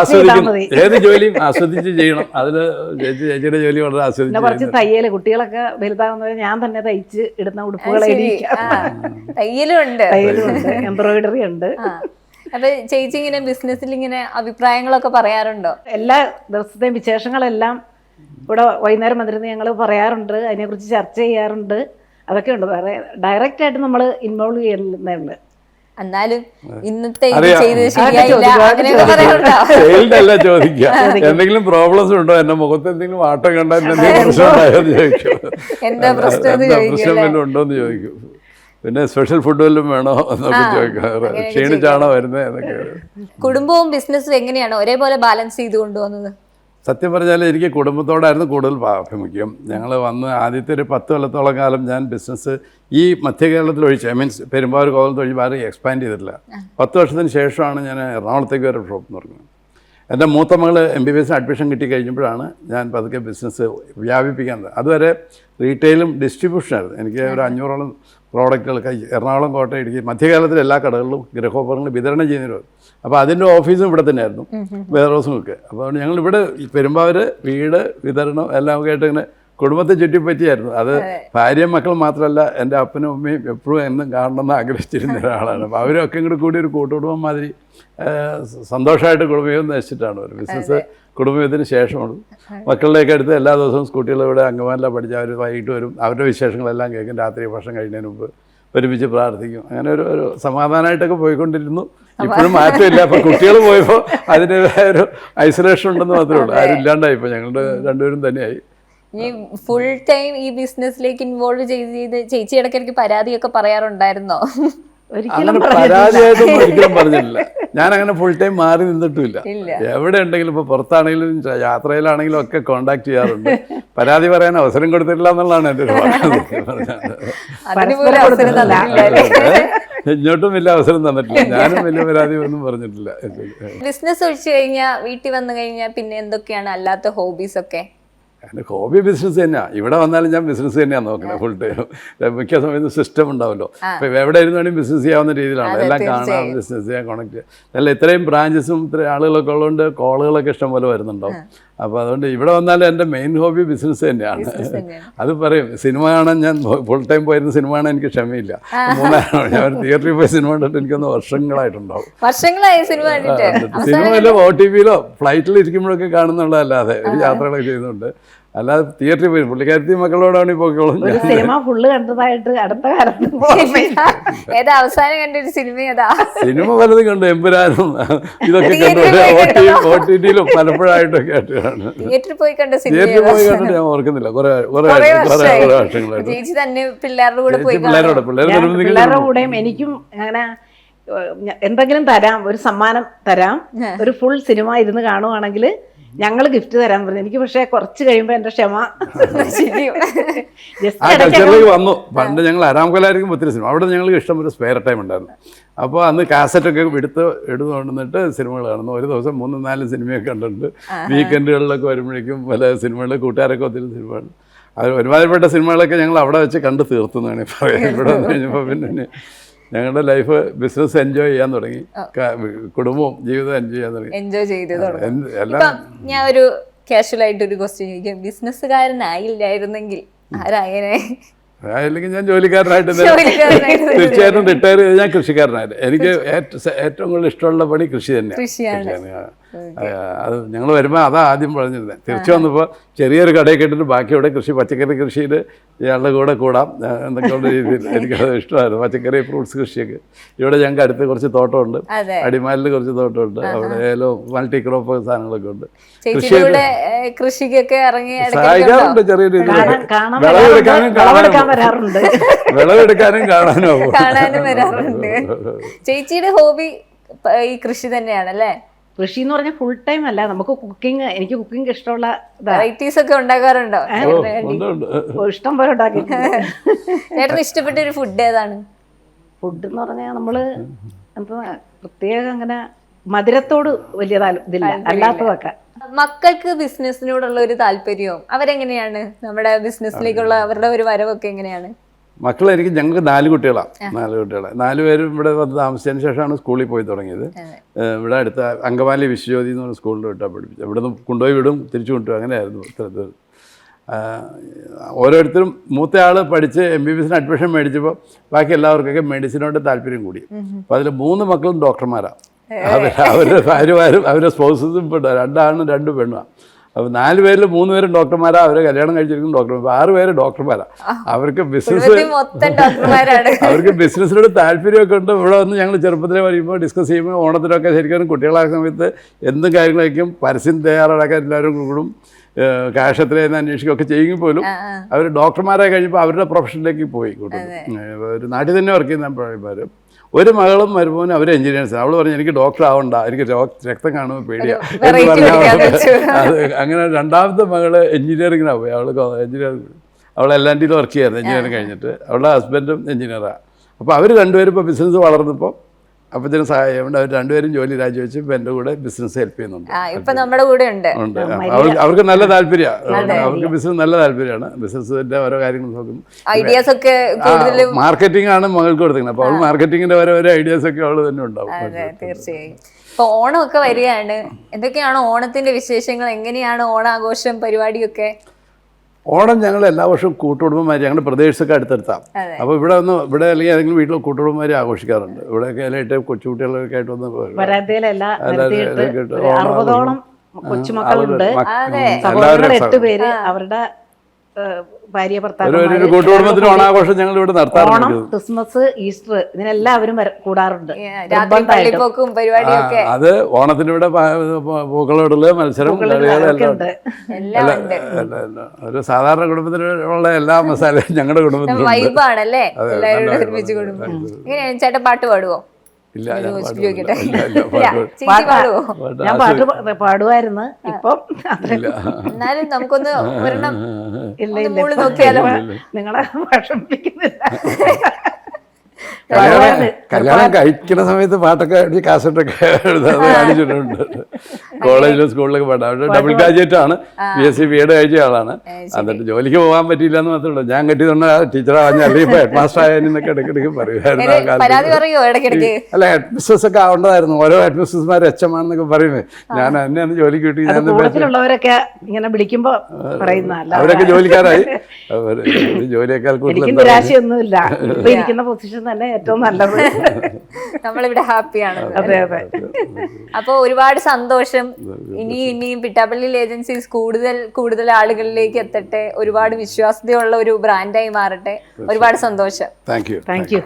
ആസ്വദിക്കും. ഏത് ജോലിയും ആസ്വദിച്ച് ചെയ്യണം. അതിൽ ചേച്ചി ചേച്ചിയുടെ ജോലി വളരെ ആസ്വദിച്ചു തയ്യൽ കുട്ടികളൊക്കെ വലുതാകുന്നവരെ ഞാൻ തന്നെ തയ്ച്ച് ഇടുന്ന തയ്യലുണ്ട്. എംബ്രോയിഡറി ഉണ്ട്. അപ്പൊ ചേച്ചി ഇങ്ങനെ ബിസിനസ്സിൽ ഇങ്ങനെ അഭിപ്രായങ്ങളൊക്കെ പറയാറുണ്ടോ? എല്ലാ ദിവസത്തെയും വിശേഷങ്ങളെല്ലാം ഇവിടെ വൈകുന്നേരം വന്നിരുന്ന് ഞങ്ങൾ പറയാറുണ്ട് അതിനെക്കുറിച്ച് ചർച്ച ചെയ്യാറുണ്ട്. അതൊക്കെ ഉണ്ട്. വേറെ ഡയറക്റ്റ് ആയിട്ട് നമ്മൾ ഇൻവോൾവ് ചെയ്യുന്നുണ്ട് എന്നാലും ഇന്നത്തെ. ചെയ്തത് ചോദിക്കും, ചോദിക്കുക. എന്തെങ്കിലും പ്രോബ്ലംസ് ഉണ്ടോ? എന്റെ മുഖത്ത് എന്തെങ്കിലും ആട്ടം കണ്ടാൽ എന്തെങ്കിലും പ്രശ്നം എന്ന് ചോദിക്കും. എന്താ പ്രശ്നം വല്ലതും ഉണ്ടോ എന്ന് ചോദിക്കും. പിന്നെ സ്പെഷ്യൽ ഫുഡ് വല്ലതും വേണോ എന്നൊക്കെ ചോദിക്കാറ് ക്ഷീണിച്ചാണോ വരുന്നത് എന്നൊക്കെ. കുടുംബവും ബിസിനസ്സും എങ്ങനെയാണ്? ഒരേപോലെ ബാലൻസ് ചെയ്ത് കൊണ്ടുപോകുന്നത് സത്യം പറഞ്ഞാൽ എനിക്ക് കുടുംബത്തോടായിരുന്നു കൂടുതൽ ആഭിമുഖ്യം ഞങ്ങൾ വന്ന് ആദ്യത്തെ ഒരു പത്ത് കൊല്ലത്തോളം കാലം ഞാൻ ബിസിനസ് ഈ മധ്യ കേരളത്തിൽ ഒഴിച്ച് ഐ മീൻസ് പെരുമ്പാവൂർ കോലത്ത് ഒഴിച്ച് വേറെ എക്സ്പാൻഡ് ചെയ്തിട്ടില്ല. പത്ത് വർഷത്തിന് ശേഷമാണ് ഞാൻ എറണാകുളത്തേക്ക് ഒരു ഷോപ്പ് തുടങ്ങുന്നത് എന്റെ മൂത്ത മകൾ എം ബി ബി എസിന് അഡ്മിഷൻ കിട്ടി കഴിഞ്ഞപ്പോഴാണ് ഞാൻ പതുക്കെ ബിസിനസ് വ്യാപിപ്പിക്കാൻ അതുവരെ റീറ്റെയിലും ഡിസ്ട്രിബ്യൂഷനായിരുന്നു എനിക്ക് ഒരു അഞ്ഞൂറോളം പ്രോഡക്റ്റുകൾ എറണാകുളം കോട്ടയം ഇടുക്കി മധ്യകാലത്തിൽ എല്ലാ കടകളിലും ഗൃഹോപകരണങ്ങൾ വിതരണം ചെയ്യുന്നവരും അപ്പോൾ അതിന്റെ ഓഫീസും ഇവിടെ തന്നെയായിരുന്നു. ആയിരുന്നു ഹൗസും ഒക്കെ. അപ്പോൾ ഞങ്ങൾ ഇവിടെ പെരുമ്പാവർ വീട് വിതരണം എല്ലാം ഒക്കെ ആയിട്ട് ഇങ്ങനെ കുടുംബത്തെ ചുറ്റിപ്പറ്റിയായിരുന്നു. അത് ഭാര്യയും മക്കളും മാത്രമല്ല എന്റെ അപ്പനും അമ്മയും എപ്പോഴും എന്നും കാണണമെന്ന് ആഗ്രഹിച്ചിരുന്ന <laughs> ഒരാളാണ്. അപ്പോൾ അവരൊക്കെ ഇങ്ങോട്ട് കൂടി ഒരു കൂട്ടുകുടുംബം മാതിരി സന്തോഷമായിട്ട് കുടുംബം നശിച്ചിട്ടാണ് ഒരു ബിസിനസ് കുടുംബത്തിന് ശേഷമാണ്. മക്കളുടെയൊക്കെ അടുത്ത് എല്ലാ ദിവസവും സ്കൂട്ടികൾ ഇവിടെ അംഗമാനിലാണ് പഠിച്ച അവർ വൈകിട്ട് വരും. അവരുടെ വിശേഷങ്ങളെല്ലാം കേൾക്കും. രാത്രി ഭക്ഷണം കഴിക്കുന്നതിന് മുമ്പ് ഒരുമിച്ച് പ്രാർത്ഥിക്കും. അങ്ങനെ ഒരു ഒരു സമാധാനമായിട്ടൊക്കെ പോയിക്കൊണ്ടിരുന്നു. ഇപ്പോഴും മാറ്റമില്ല. അപ്പോൾ കുട്ടികൾ പോയപ്പോൾ അതിന്റെതായ ഒരു ഐസൊലേഷൻ ഉണ്ടെന്ന് മാത്രമേ ഉള്ളൂ. ആരും ഇല്ലാണ്ടായി. ഇപ്പോൾ ഞങ്ങളുടെ രണ്ടുപേരും തന്നെയായി. ഈ ഫുൾ ടൈം ഈ ബിസിനസ്സിലേക്ക് ഇൻവോൾവ് ചെയ്ത് ചേച്ചി ഇടയ്ക്കിടയ്ക്ക് പരാതിയൊക്കെ പറയാറുണ്ടോ ഒരിക്കലും അങ്ങനെ പറഞ്ഞിട്ടില്ല. ഒരിക്കലും പറഞ്ഞില്ല <laughs> ഞാൻ അങ്ങനെ ഫുൾ ടൈം മാറി നിന്നിട്ടില്ല എവിടെ ഉണ്ടെങ്കിലും ഇപ്പോൾ പുറത്താണെങ്കിലും യാത്രയിലാണെങ്കിലും ഒക്കെ കോണ്ടാക്ട് ചെയ്യാറുണ്ട്. പരാതി പറയാൻ അവസരം കൊടുത്തിട്ടില്ല എന്നുള്ളതാണ് എന്റെ ഒരു <laughs> ഇങ്ങോട്ടും വലിയ അവസരം തന്നിട്ടില്ല. ഞാനും വലിയ പരാതി ഒന്നും പറഞ്ഞിട്ടില്ല. <laughs> ബിസിനസ് ഒഴിച്ചു കഴിഞ്ഞാൽ വീട്ടിൽ വന്നു കഴിഞ്ഞാൽ പിന്നെ എന്തൊക്കെയാണ്? അല്ലാത്ത ഹോബീസ് ഒക്കെ? എന്റെ ഹോബി ബിസിനസ് തന്നെയാണ് ഇവിടെ വന്നാലും ഞാൻ ബിസിനസ് തന്നെയാണ് നോക്കുന്നത് ഫുൾ ടൈം മിക്ക സമയത്ത് സിസ്റ്റം ഉണ്ടാവല്ലോ. അപ്പോൾ എവിടെ ഇരുന്നാലും ബിസിനസ് ചെയ്യാവുന്ന രീതിയിലാണ്. എല്ലാം കാണാം ബിസിനസ് ചെയ്യാൻ കണക്ട് ചെയ്യാം. അല്ല ഇത്രയും ബ്രാഞ്ചസും ഇത്രയും ആളുകളൊക്കെ ഉള്ളതുകൊണ്ട് കോളുകളൊക്കെ ഇഷ്ടം പോലെ വരുന്നുണ്ടാവും. അപ്പോൾ അതുകൊണ്ട് ഇവിടെ വന്നാലും എന്റെ മെയിൻ ഹോബി ബിസിനസ് തന്നെയാണ്. അത് പറയും സിനിമ കാണാൻ ഞാൻ ഫുൾ ടൈം പോയിരുന്ന സിനിമ കാണാൻ എനിക്ക് ക്ഷമയില്ല. മൂന്നാറാണ്. ഞാൻ തിയേറ്ററിൽ പോയി സിനിമ കണ്ടിട്ട് എനിക്കൊന്ന് വർഷങ്ങളായിട്ടുണ്ടാവും. സിനിമയിലോ ഒ ടി വിയിലോ ഫ്ലൈറ്റിൽ ഇരിക്കുമ്പോഴൊക്കെ കാണുന്നുള്ളതല്ലാതെ ഒരു യാത്രകളൊക്കെ ചെയ്യുന്നുണ്ട് അല്ലാതെ തിയേറ്ററിൽ പോയി. പുള്ളിക്കാരത്തി മക്കളോടാണ് ഇപ്പോൾ സിനിമ ഫുള്ള് കണ്ടതായിട്ട് അടുത്ത കാലത്ത്. ഏതാ അവസാനം കണ്ടൊരു സിനിമ ഏതാ? സിനിമ പലതും കണ്ടു എമ്പുരാനും. ഇതൊക്കെ കണ്ടു. ഒ ടി ടിയിലും പലപ്പോഴായിട്ടൊക്കെ ആയിട്ടാണ് തിയേറ്ററിൽ പോയി കണ്ട സിനിമ തിയേറ്ററിൽ പോയി കണ്ടിട്ട് ഞാൻ ഓർക്കുന്നില്ല. കുറെ കുറെ കുറേ വർഷങ്ങളായിട്ട്. ചേച്ചി തന്നെ പിള്ളേരുടെ കൂടെ പോയി പിള്ളേരോട് പിള്ളേരുടെ കൂടെയും എനിക്കും അങ്ങനെ എന്തെങ്കിലും തരാം. ഒരു സമ്മാനം തരാം. ഒരു ഫുൾ സിനിമ ഇരുന്ന് കാണുവാണെങ്കിൽ ഞങ്ങൾ ഗിഫ്റ്റ് തരാൻ പറഞ്ഞു. എനിക്ക് പക്ഷേ കുറച്ച് കഴിയുമ്പോൾ എന്റെ ക്ഷമ <laughs> വന്നു. പണ്ട് ഞങ്ങൾ അരാംകൊലായിരിക്കും ഒത്തിരി സിനിമ അവിടെ ഞങ്ങൾക്ക് ഇഷ്ടം ഒരു സ്പെയർ ടൈം ഉണ്ടായിരുന്നു. അപ്പോൾ അന്ന് കാസറ്റൊക്കെ എടുത്ത് എടുത്ത് കൊണ്ടുവന്നിട്ട് സിനിമകൾ കാണുന്നു. ഒരു ദിവസം മൂന്ന് നാല് സിനിമയൊക്കെ കണ്ടിട്ടുണ്ട്. വീക്കെൻഡുകളിലൊക്കെ വരുമ്പോഴേക്കും പല സിനിമകളിൽ കൂട്ടുകാരൊക്കെ ഒത്തിരി സിനിമകൾ അത് ഒരുമാതിരിപ്പെട്ട സിനിമകളൊക്കെ ഞങ്ങൾ അവിടെ വെച്ച് കണ്ട് തീർത്തു എന്നാണ് പറയാം ഇവിടെ വന്നു കഴിഞ്ഞപ്പോൾ പിന്നെ ഞങ്ങളുടെ ലൈഫ് ബിസിനസ് എൻജോയ് ചെയ്യാൻ തുടങ്ങി. കുടുംബവും ജീവിതം എൻജോയ് ചെയ്യാൻ തുടങ്ങി. എൻജോയ് ചെയ്ത് എല്ലാം ഞാൻ ഒരു കാഷ്വൽ ആയിട്ട് ഒരു ക്വസ്റ്റ്യൻ ചോദിക്കാം. ബിസിനസ്സുകാരനായില്ലായിരുന്നെങ്കിൽ ആരായനെ? അല്ലെങ്കിൽ ഞാൻ ജോലിക്കാരനായിട്ട് തീർച്ചയായിട്ടും റിട്ടയർ ചെയ്ത് ഞാൻ കൃഷിക്കാരനായിരുന്നു എനിക്ക് ഏറ്റവും കൂടുതൽ ഇഷ്ടമുള്ള പണി കൃഷി തന്നെയാണ് അത് ഞങ്ങൾ വരുമ്പോൾ അതാ ആദ്യം പറഞ്ഞിരുന്നത് തിരിച്ചു വന്നപ്പോൾ ചെറിയൊരു കടയിൽ കേട്ടിട്ട് ബാക്കിയുടെ കൃഷി പച്ചക്കറി കൃഷിയിൽ ഇയാളുടെ കൂടെ കൂടാം. എന്നൊക്കെയുള്ള രീതിയിൽ. എനിക്കത് ഇഷ്ടമായിരുന്നു. പച്ചക്കറി ഫ്രൂട്ട്സ് കൃഷിയൊക്കെ. ഇവിടെ ഞങ്ങൾക്ക് അടുത്ത് കുറച്ച് തോട്ടമുണ്ട്. അടിമാലിൽ കുറച്ച് തോട്ടമുണ്ട്. അവിടെ ഏലോ മൾട്ടി ക്രോപ്പ് സാധനങ്ങളൊക്കെ ഉണ്ട്. കൃഷിയൊക്കെ കൃഷിക്കൊക്കെ ഇറങ്ങി ഇടയ്ക്കിടയ്ക്ക് സഹായിക്കാറുണ്ട് ചെറിയ രീതിയിൽ <laughs> വിളവെടുക്കാനും കാണാനും <laughs> വിളവെടുക്കാനും കാണാനും കാണാനും വരാറുണ്ട്. <laughs> ചേച്ചിയുടെ ഹോബി ഈ കൃഷി തന്നെയാണല്ലേ? കൃഷി എന്ന് പറഞ്ഞാൽ ഫുൾ ടൈം അല്ല. നമുക്ക് കുക്കിംഗ് എനിക്ക് കുക്കിംഗ് ഇഷ്ടമുള്ള വെറൈറ്റീസ് ഒക്കെ ഉണ്ടാക്കാറുണ്ടോ ഉണ്ട് ഉണ്ട്. ഇഷ്ടം പോലെ ഉണ്ടാക്കി. ഏറ്റവും ഇഷ്ടപ്പെട്ട ഒരു ഫുഡ് ഏതാണ്? ഫുഡ് എന്ന് പറഞ്ഞാൽ നമ്മൾ എന്താ പ്രത്യേകം അങ്ങനെ മധുരത്തോട് വലിയ ഇതില്ല. അല്ലാത്തതൊക്കെ. മക്കൾക്ക് ബിസിനസ്സിനോടുള്ള ഒരു താല്പര്യവും അവരെങ്ങനെയാണ്? നമ്മുടെ ബിസിനസ്സിലേക്കുള്ള അവരുടെ ഒരു വരവൊക്കെ എങ്ങനെയാണ്? മക്കൾ എനിക്ക് ഞങ്ങൾക്ക് നാല് കുട്ടികളാണ് നാല് കുട്ടികളെ. നാല് പേരും ഇവിടെ വന്ന് താമസിച്ചതിന് ശേഷമാണ് സ്കൂളിൽ പോയി തുടങ്ങിയത്. ഇവിടെ അടുത്ത അങ്കമാലി വിശ്വജ്യോതി എന്ന് പറഞ്ഞ സ്കൂളിൽ വിട്ടാൽ പഠിപ്പിച്ചു ഇവിടെ നിന്ന് കൊണ്ടുപോയി വിടും തിരിച്ചു കൊണ്ടുപോകും അങ്ങനെയായിരുന്നു ഇത്തരത്തിൽ ഓരോരുത്തരും മൂത്ത ആൾ പഠിച്ച് എം ബി ബി എസിന് അഡ്മിഷൻ മേടിച്ചപ്പോൾ ബാക്കി എല്ലാവർക്കൊക്കെ മെഡിസിനോട് താല്പര്യം കൂടി. അപ്പോൾ അതിൽ മൂന്ന് മക്കളും ഡോക്ടർമാരാണ് അവർ അവരുടെ ഭാര്യമാരും അവരുടെ സ്പൗസസും ഇപ്പോൾ രണ്ടാണ് രണ്ട് പെണ്ണുമാണ് അപ്പോൾ നാല് പേരിൽ മൂന്ന് പേരും ഡോക്ടർമാരാ അവരെ കല്യാണം കഴിച്ചിരിക്കുന്ന ഡോക്ടർമാർ ആറ് പേര് ഡോക്ടർമാരാ. അവർക്ക് ബിസിനസ് അവർക്ക് ബിസിനസ്സിനോട് താല്പര്യമൊക്കെ ഉണ്ട്. ഇവിടെ വന്ന് ഞങ്ങൾ ചെറുപ്പത്തിലേ വരുമ്പോൾ ഡിസ്കസ് ചെയ്യുമ്പോൾ ഓണത്തിനൊക്കെ ശരിക്കും കുട്ടികളായ സമയത്ത് എന്തും കാര്യങ്ങളായിരിക്കും പരസ്യം തയ്യാറാക്കാൻ എല്ലാവരും കൂടും. ക്യാഷ് എത്രയെന്ന് അന്വേഷിക്കുകയൊക്കെ ചെയ്യുമെങ്കിൽ പോലും അവർ ഡോക്ടർമാരായി കഴിഞ്ഞപ്പോൾ അവരുടെ പ്രൊഫഷനിലേക്ക് പോയി കൂട്ടും ഒരു നാട്ടിൽ തന്നെ വർക്ക് ചെയ്യുന്ന അഭിപ്രായക്കാർ ഒരു മകളും മരുമോനും അവർ എഞ്ചിനീയർസ് അവൾ പറഞ്ഞു എനിക്ക് ഡോക്ടർ ആവണ്ട. എനിക്ക് രക്തം കാണുമ്പോൾ പേടിയാണ്. അത് അങ്ങനെ രണ്ടാമത്തെ മകൾ എഞ്ചിനീയറിങ്ങിനാണ് പോയി. അവൾ എഞ്ചിനീയറിംഗ് അവൾ എൽ ആൻഡിയിൽ വർക്ക് ചെയ്യായിരുന്നു. എഞ്ചിനീയറിംഗ് കഴിഞ്ഞിട്ട്. അവളുടെ ഹസ്ബൻഡും എഞ്ചിനീയറാണ് അപ്പോൾ അവർ രണ്ടുപേരും ഇപ്പോൾ ബിസിനസ് വളർന്നപ്പോൾ അപ്പച്ചന് സഹായം അവർ രണ്ടുപേരും ജോലി രാജിവെച്ച് ഇപ്പം എന്റെ കൂടെ ബിസിനസ് ഹെൽപ്പ് ചെയ്യുന്നുണ്ട്. ആ ഇപ്പൊ നമ്മുടെ കൂടെ ഉണ്ട്. ഉണ്ട്. അവർക്ക് നല്ല താല്പര്യമാണ് അവർക്ക് ബിസിനസ് നല്ല താല്പര്യമാണ് ബിസിനസ്സിന്റെ ഓരോ കാര്യങ്ങൾ നോക്കുന്നു ഐഡിയാസ് ഒക്കെ മാർക്കറ്റിംഗ് ആണ് മകൾക്ക് കൊടുത്തിരിക്കുന്നത്. അപ്പോൾ അവൾ മാർക്കറ്റിങ്ങിന്റെ ഓരോ ഓരോ ഐഡിയാസ് ഒക്കെ അവൾ തന്നെ ഉണ്ടാവും. അതെ തീർച്ചയായും. ഇപ്പൊ ഓണമൊക്കെ വരികയാണ്. എന്തൊക്കെയാണ് ഓണത്തിന്റെ വിശേഷങ്ങൾ? എങ്ങനെയാണ് ഓണാഘോഷം പരിപാടിയൊക്കെ? ഓണം ഞങ്ങൾ എല്ലാ വർഷവും കൂട്ടുകുടുംബമാർ ഞങ്ങളുടെ പ്രദേശത്തൊക്കെ അടുത്തടുത്താണ്. അതെ. അപ്പോൾ ഇവിടെ ഒന്ന് ഇവിടെ അല്ലെങ്കിൽ ഏതെങ്കിലും വീട്ടിൽ കൂട്ടുകുടുംബമാരെ ആഘോഷിക്കാറുണ്ട്. ഇവിടെ ആയിട്ട് കൊച്ചുകുട്ടികളൊക്കെ ആയിട്ട് വന്ന് അറുപതോളം കൊച്ചുമക്കളുണ്ട്. അവരുടെ ഭാര്യ ഭർത്താവ് ഓണാഘോഷം ഞങ്ങൾ ഇവിടെ ഓണം ക്രിസ്മസ് ഈസ്റ്റർ ഇതിനെല്ലാം അവരും കൂടാറുണ്ട്. അത് ഓണത്തിന് ഇവിടെ പൂക്കളോടുള്ള മത്സരം. ഒരു സാധാരണ കുടുംബത്തിനുള്ള എല്ലാ മസാലയും ഞങ്ങളുടെ കുടുംബത്തിൽ വൈബാണല്ലേ? അതെ, എല്ലാവരും ഒരുമിച്ച് vibe. കുടുംബം എങ്ങനെയാണ് ചേട്ടൻ പാട്ട് പാടുവോ? ഇല്ല ഞാൻ പാട്ട് പാടുമായിരുന്നു <laughs> ഇപ്പം എന്നാലും നമുക്കൊന്ന് ഒരെണ്ണം ഇല്ല ഇല്ല. നോക്കിയാലോ? നിങ്ങളെ വിഷമിപ്പിക്കുന്നില്ല. കല്യാണം കല്യാണം കഴിക്കുന്ന സമയത്ത് പാട്ടൊക്കെ എഴുതി കാസറ്റൊക്കെ എഴുതാതെ കാണിച്ചിട്ടുണ്ട് കോളേജിലും സ്കൂളിലൊക്കെ അവിടെ ഡബിൾ ഗ്രാജുവേറ്റ് ആണ്. B S C B Ed കഴിച്ച ആളാണ്. എന്നിട്ട് ജോലിക്ക് പോകാൻ പറ്റിയില്ല എന്ന് മാത്രമേ ഉള്ളൂ. ഞാൻ കെട്ടിയതുകൊണ്ട് ടീച്ചറാവാൻ അല്ലെങ്കിൽ ഇപ്പോൾ ഹെഡ് മാസ്റ്റർ ആയെന്നൊക്കെ ഇടയ്ക്കിടയ്ക്ക് പറയുമായിരുന്നു അല്ല ഹെഡ് മിസ്സസ് ഒക്കെ ആവേണ്ടതായിരുന്നു. ഓരോ ഹെഡ് മിസ്സസ്മാർ എച്ചമാണെന്നൊക്കെ പറയുന്നത് ഞാൻ എന്നെ അന്ന് ജോലിക്ക് കിട്ടി ഞാൻ ഇങ്ങനെ വിളിക്കുമ്പോ അവരൊക്കെ ജോലിക്കാരായി. <laughs> ജോലിയേക്കാൾ കൂടുതൽ നിരാശയൊന്നുമില്ല. ഇരിക്കുന്ന പൊസിഷൻ തന്നെ ഏറ്റവും നല്ലത്. നമ്മളിവിടെ ഹാപ്പിയാണ് അതെ അതെ. അപ്പോൾ ഒരുപാട് സന്തോഷം. ഇനി ഇനിയും പിട്ടാപ്പള്ളിയിൽ ഏജൻസീസ് കൂടുതൽ കൂടുതൽ ആളുകളിലേക്ക് എത്തട്ടെ. ഒരുപാട് വിശ്വാസ്യതയുള്ള ഒരു ബ്രാൻഡായി മാറട്ടെ. ഒരുപാട് സന്തോഷം. Thank you thank you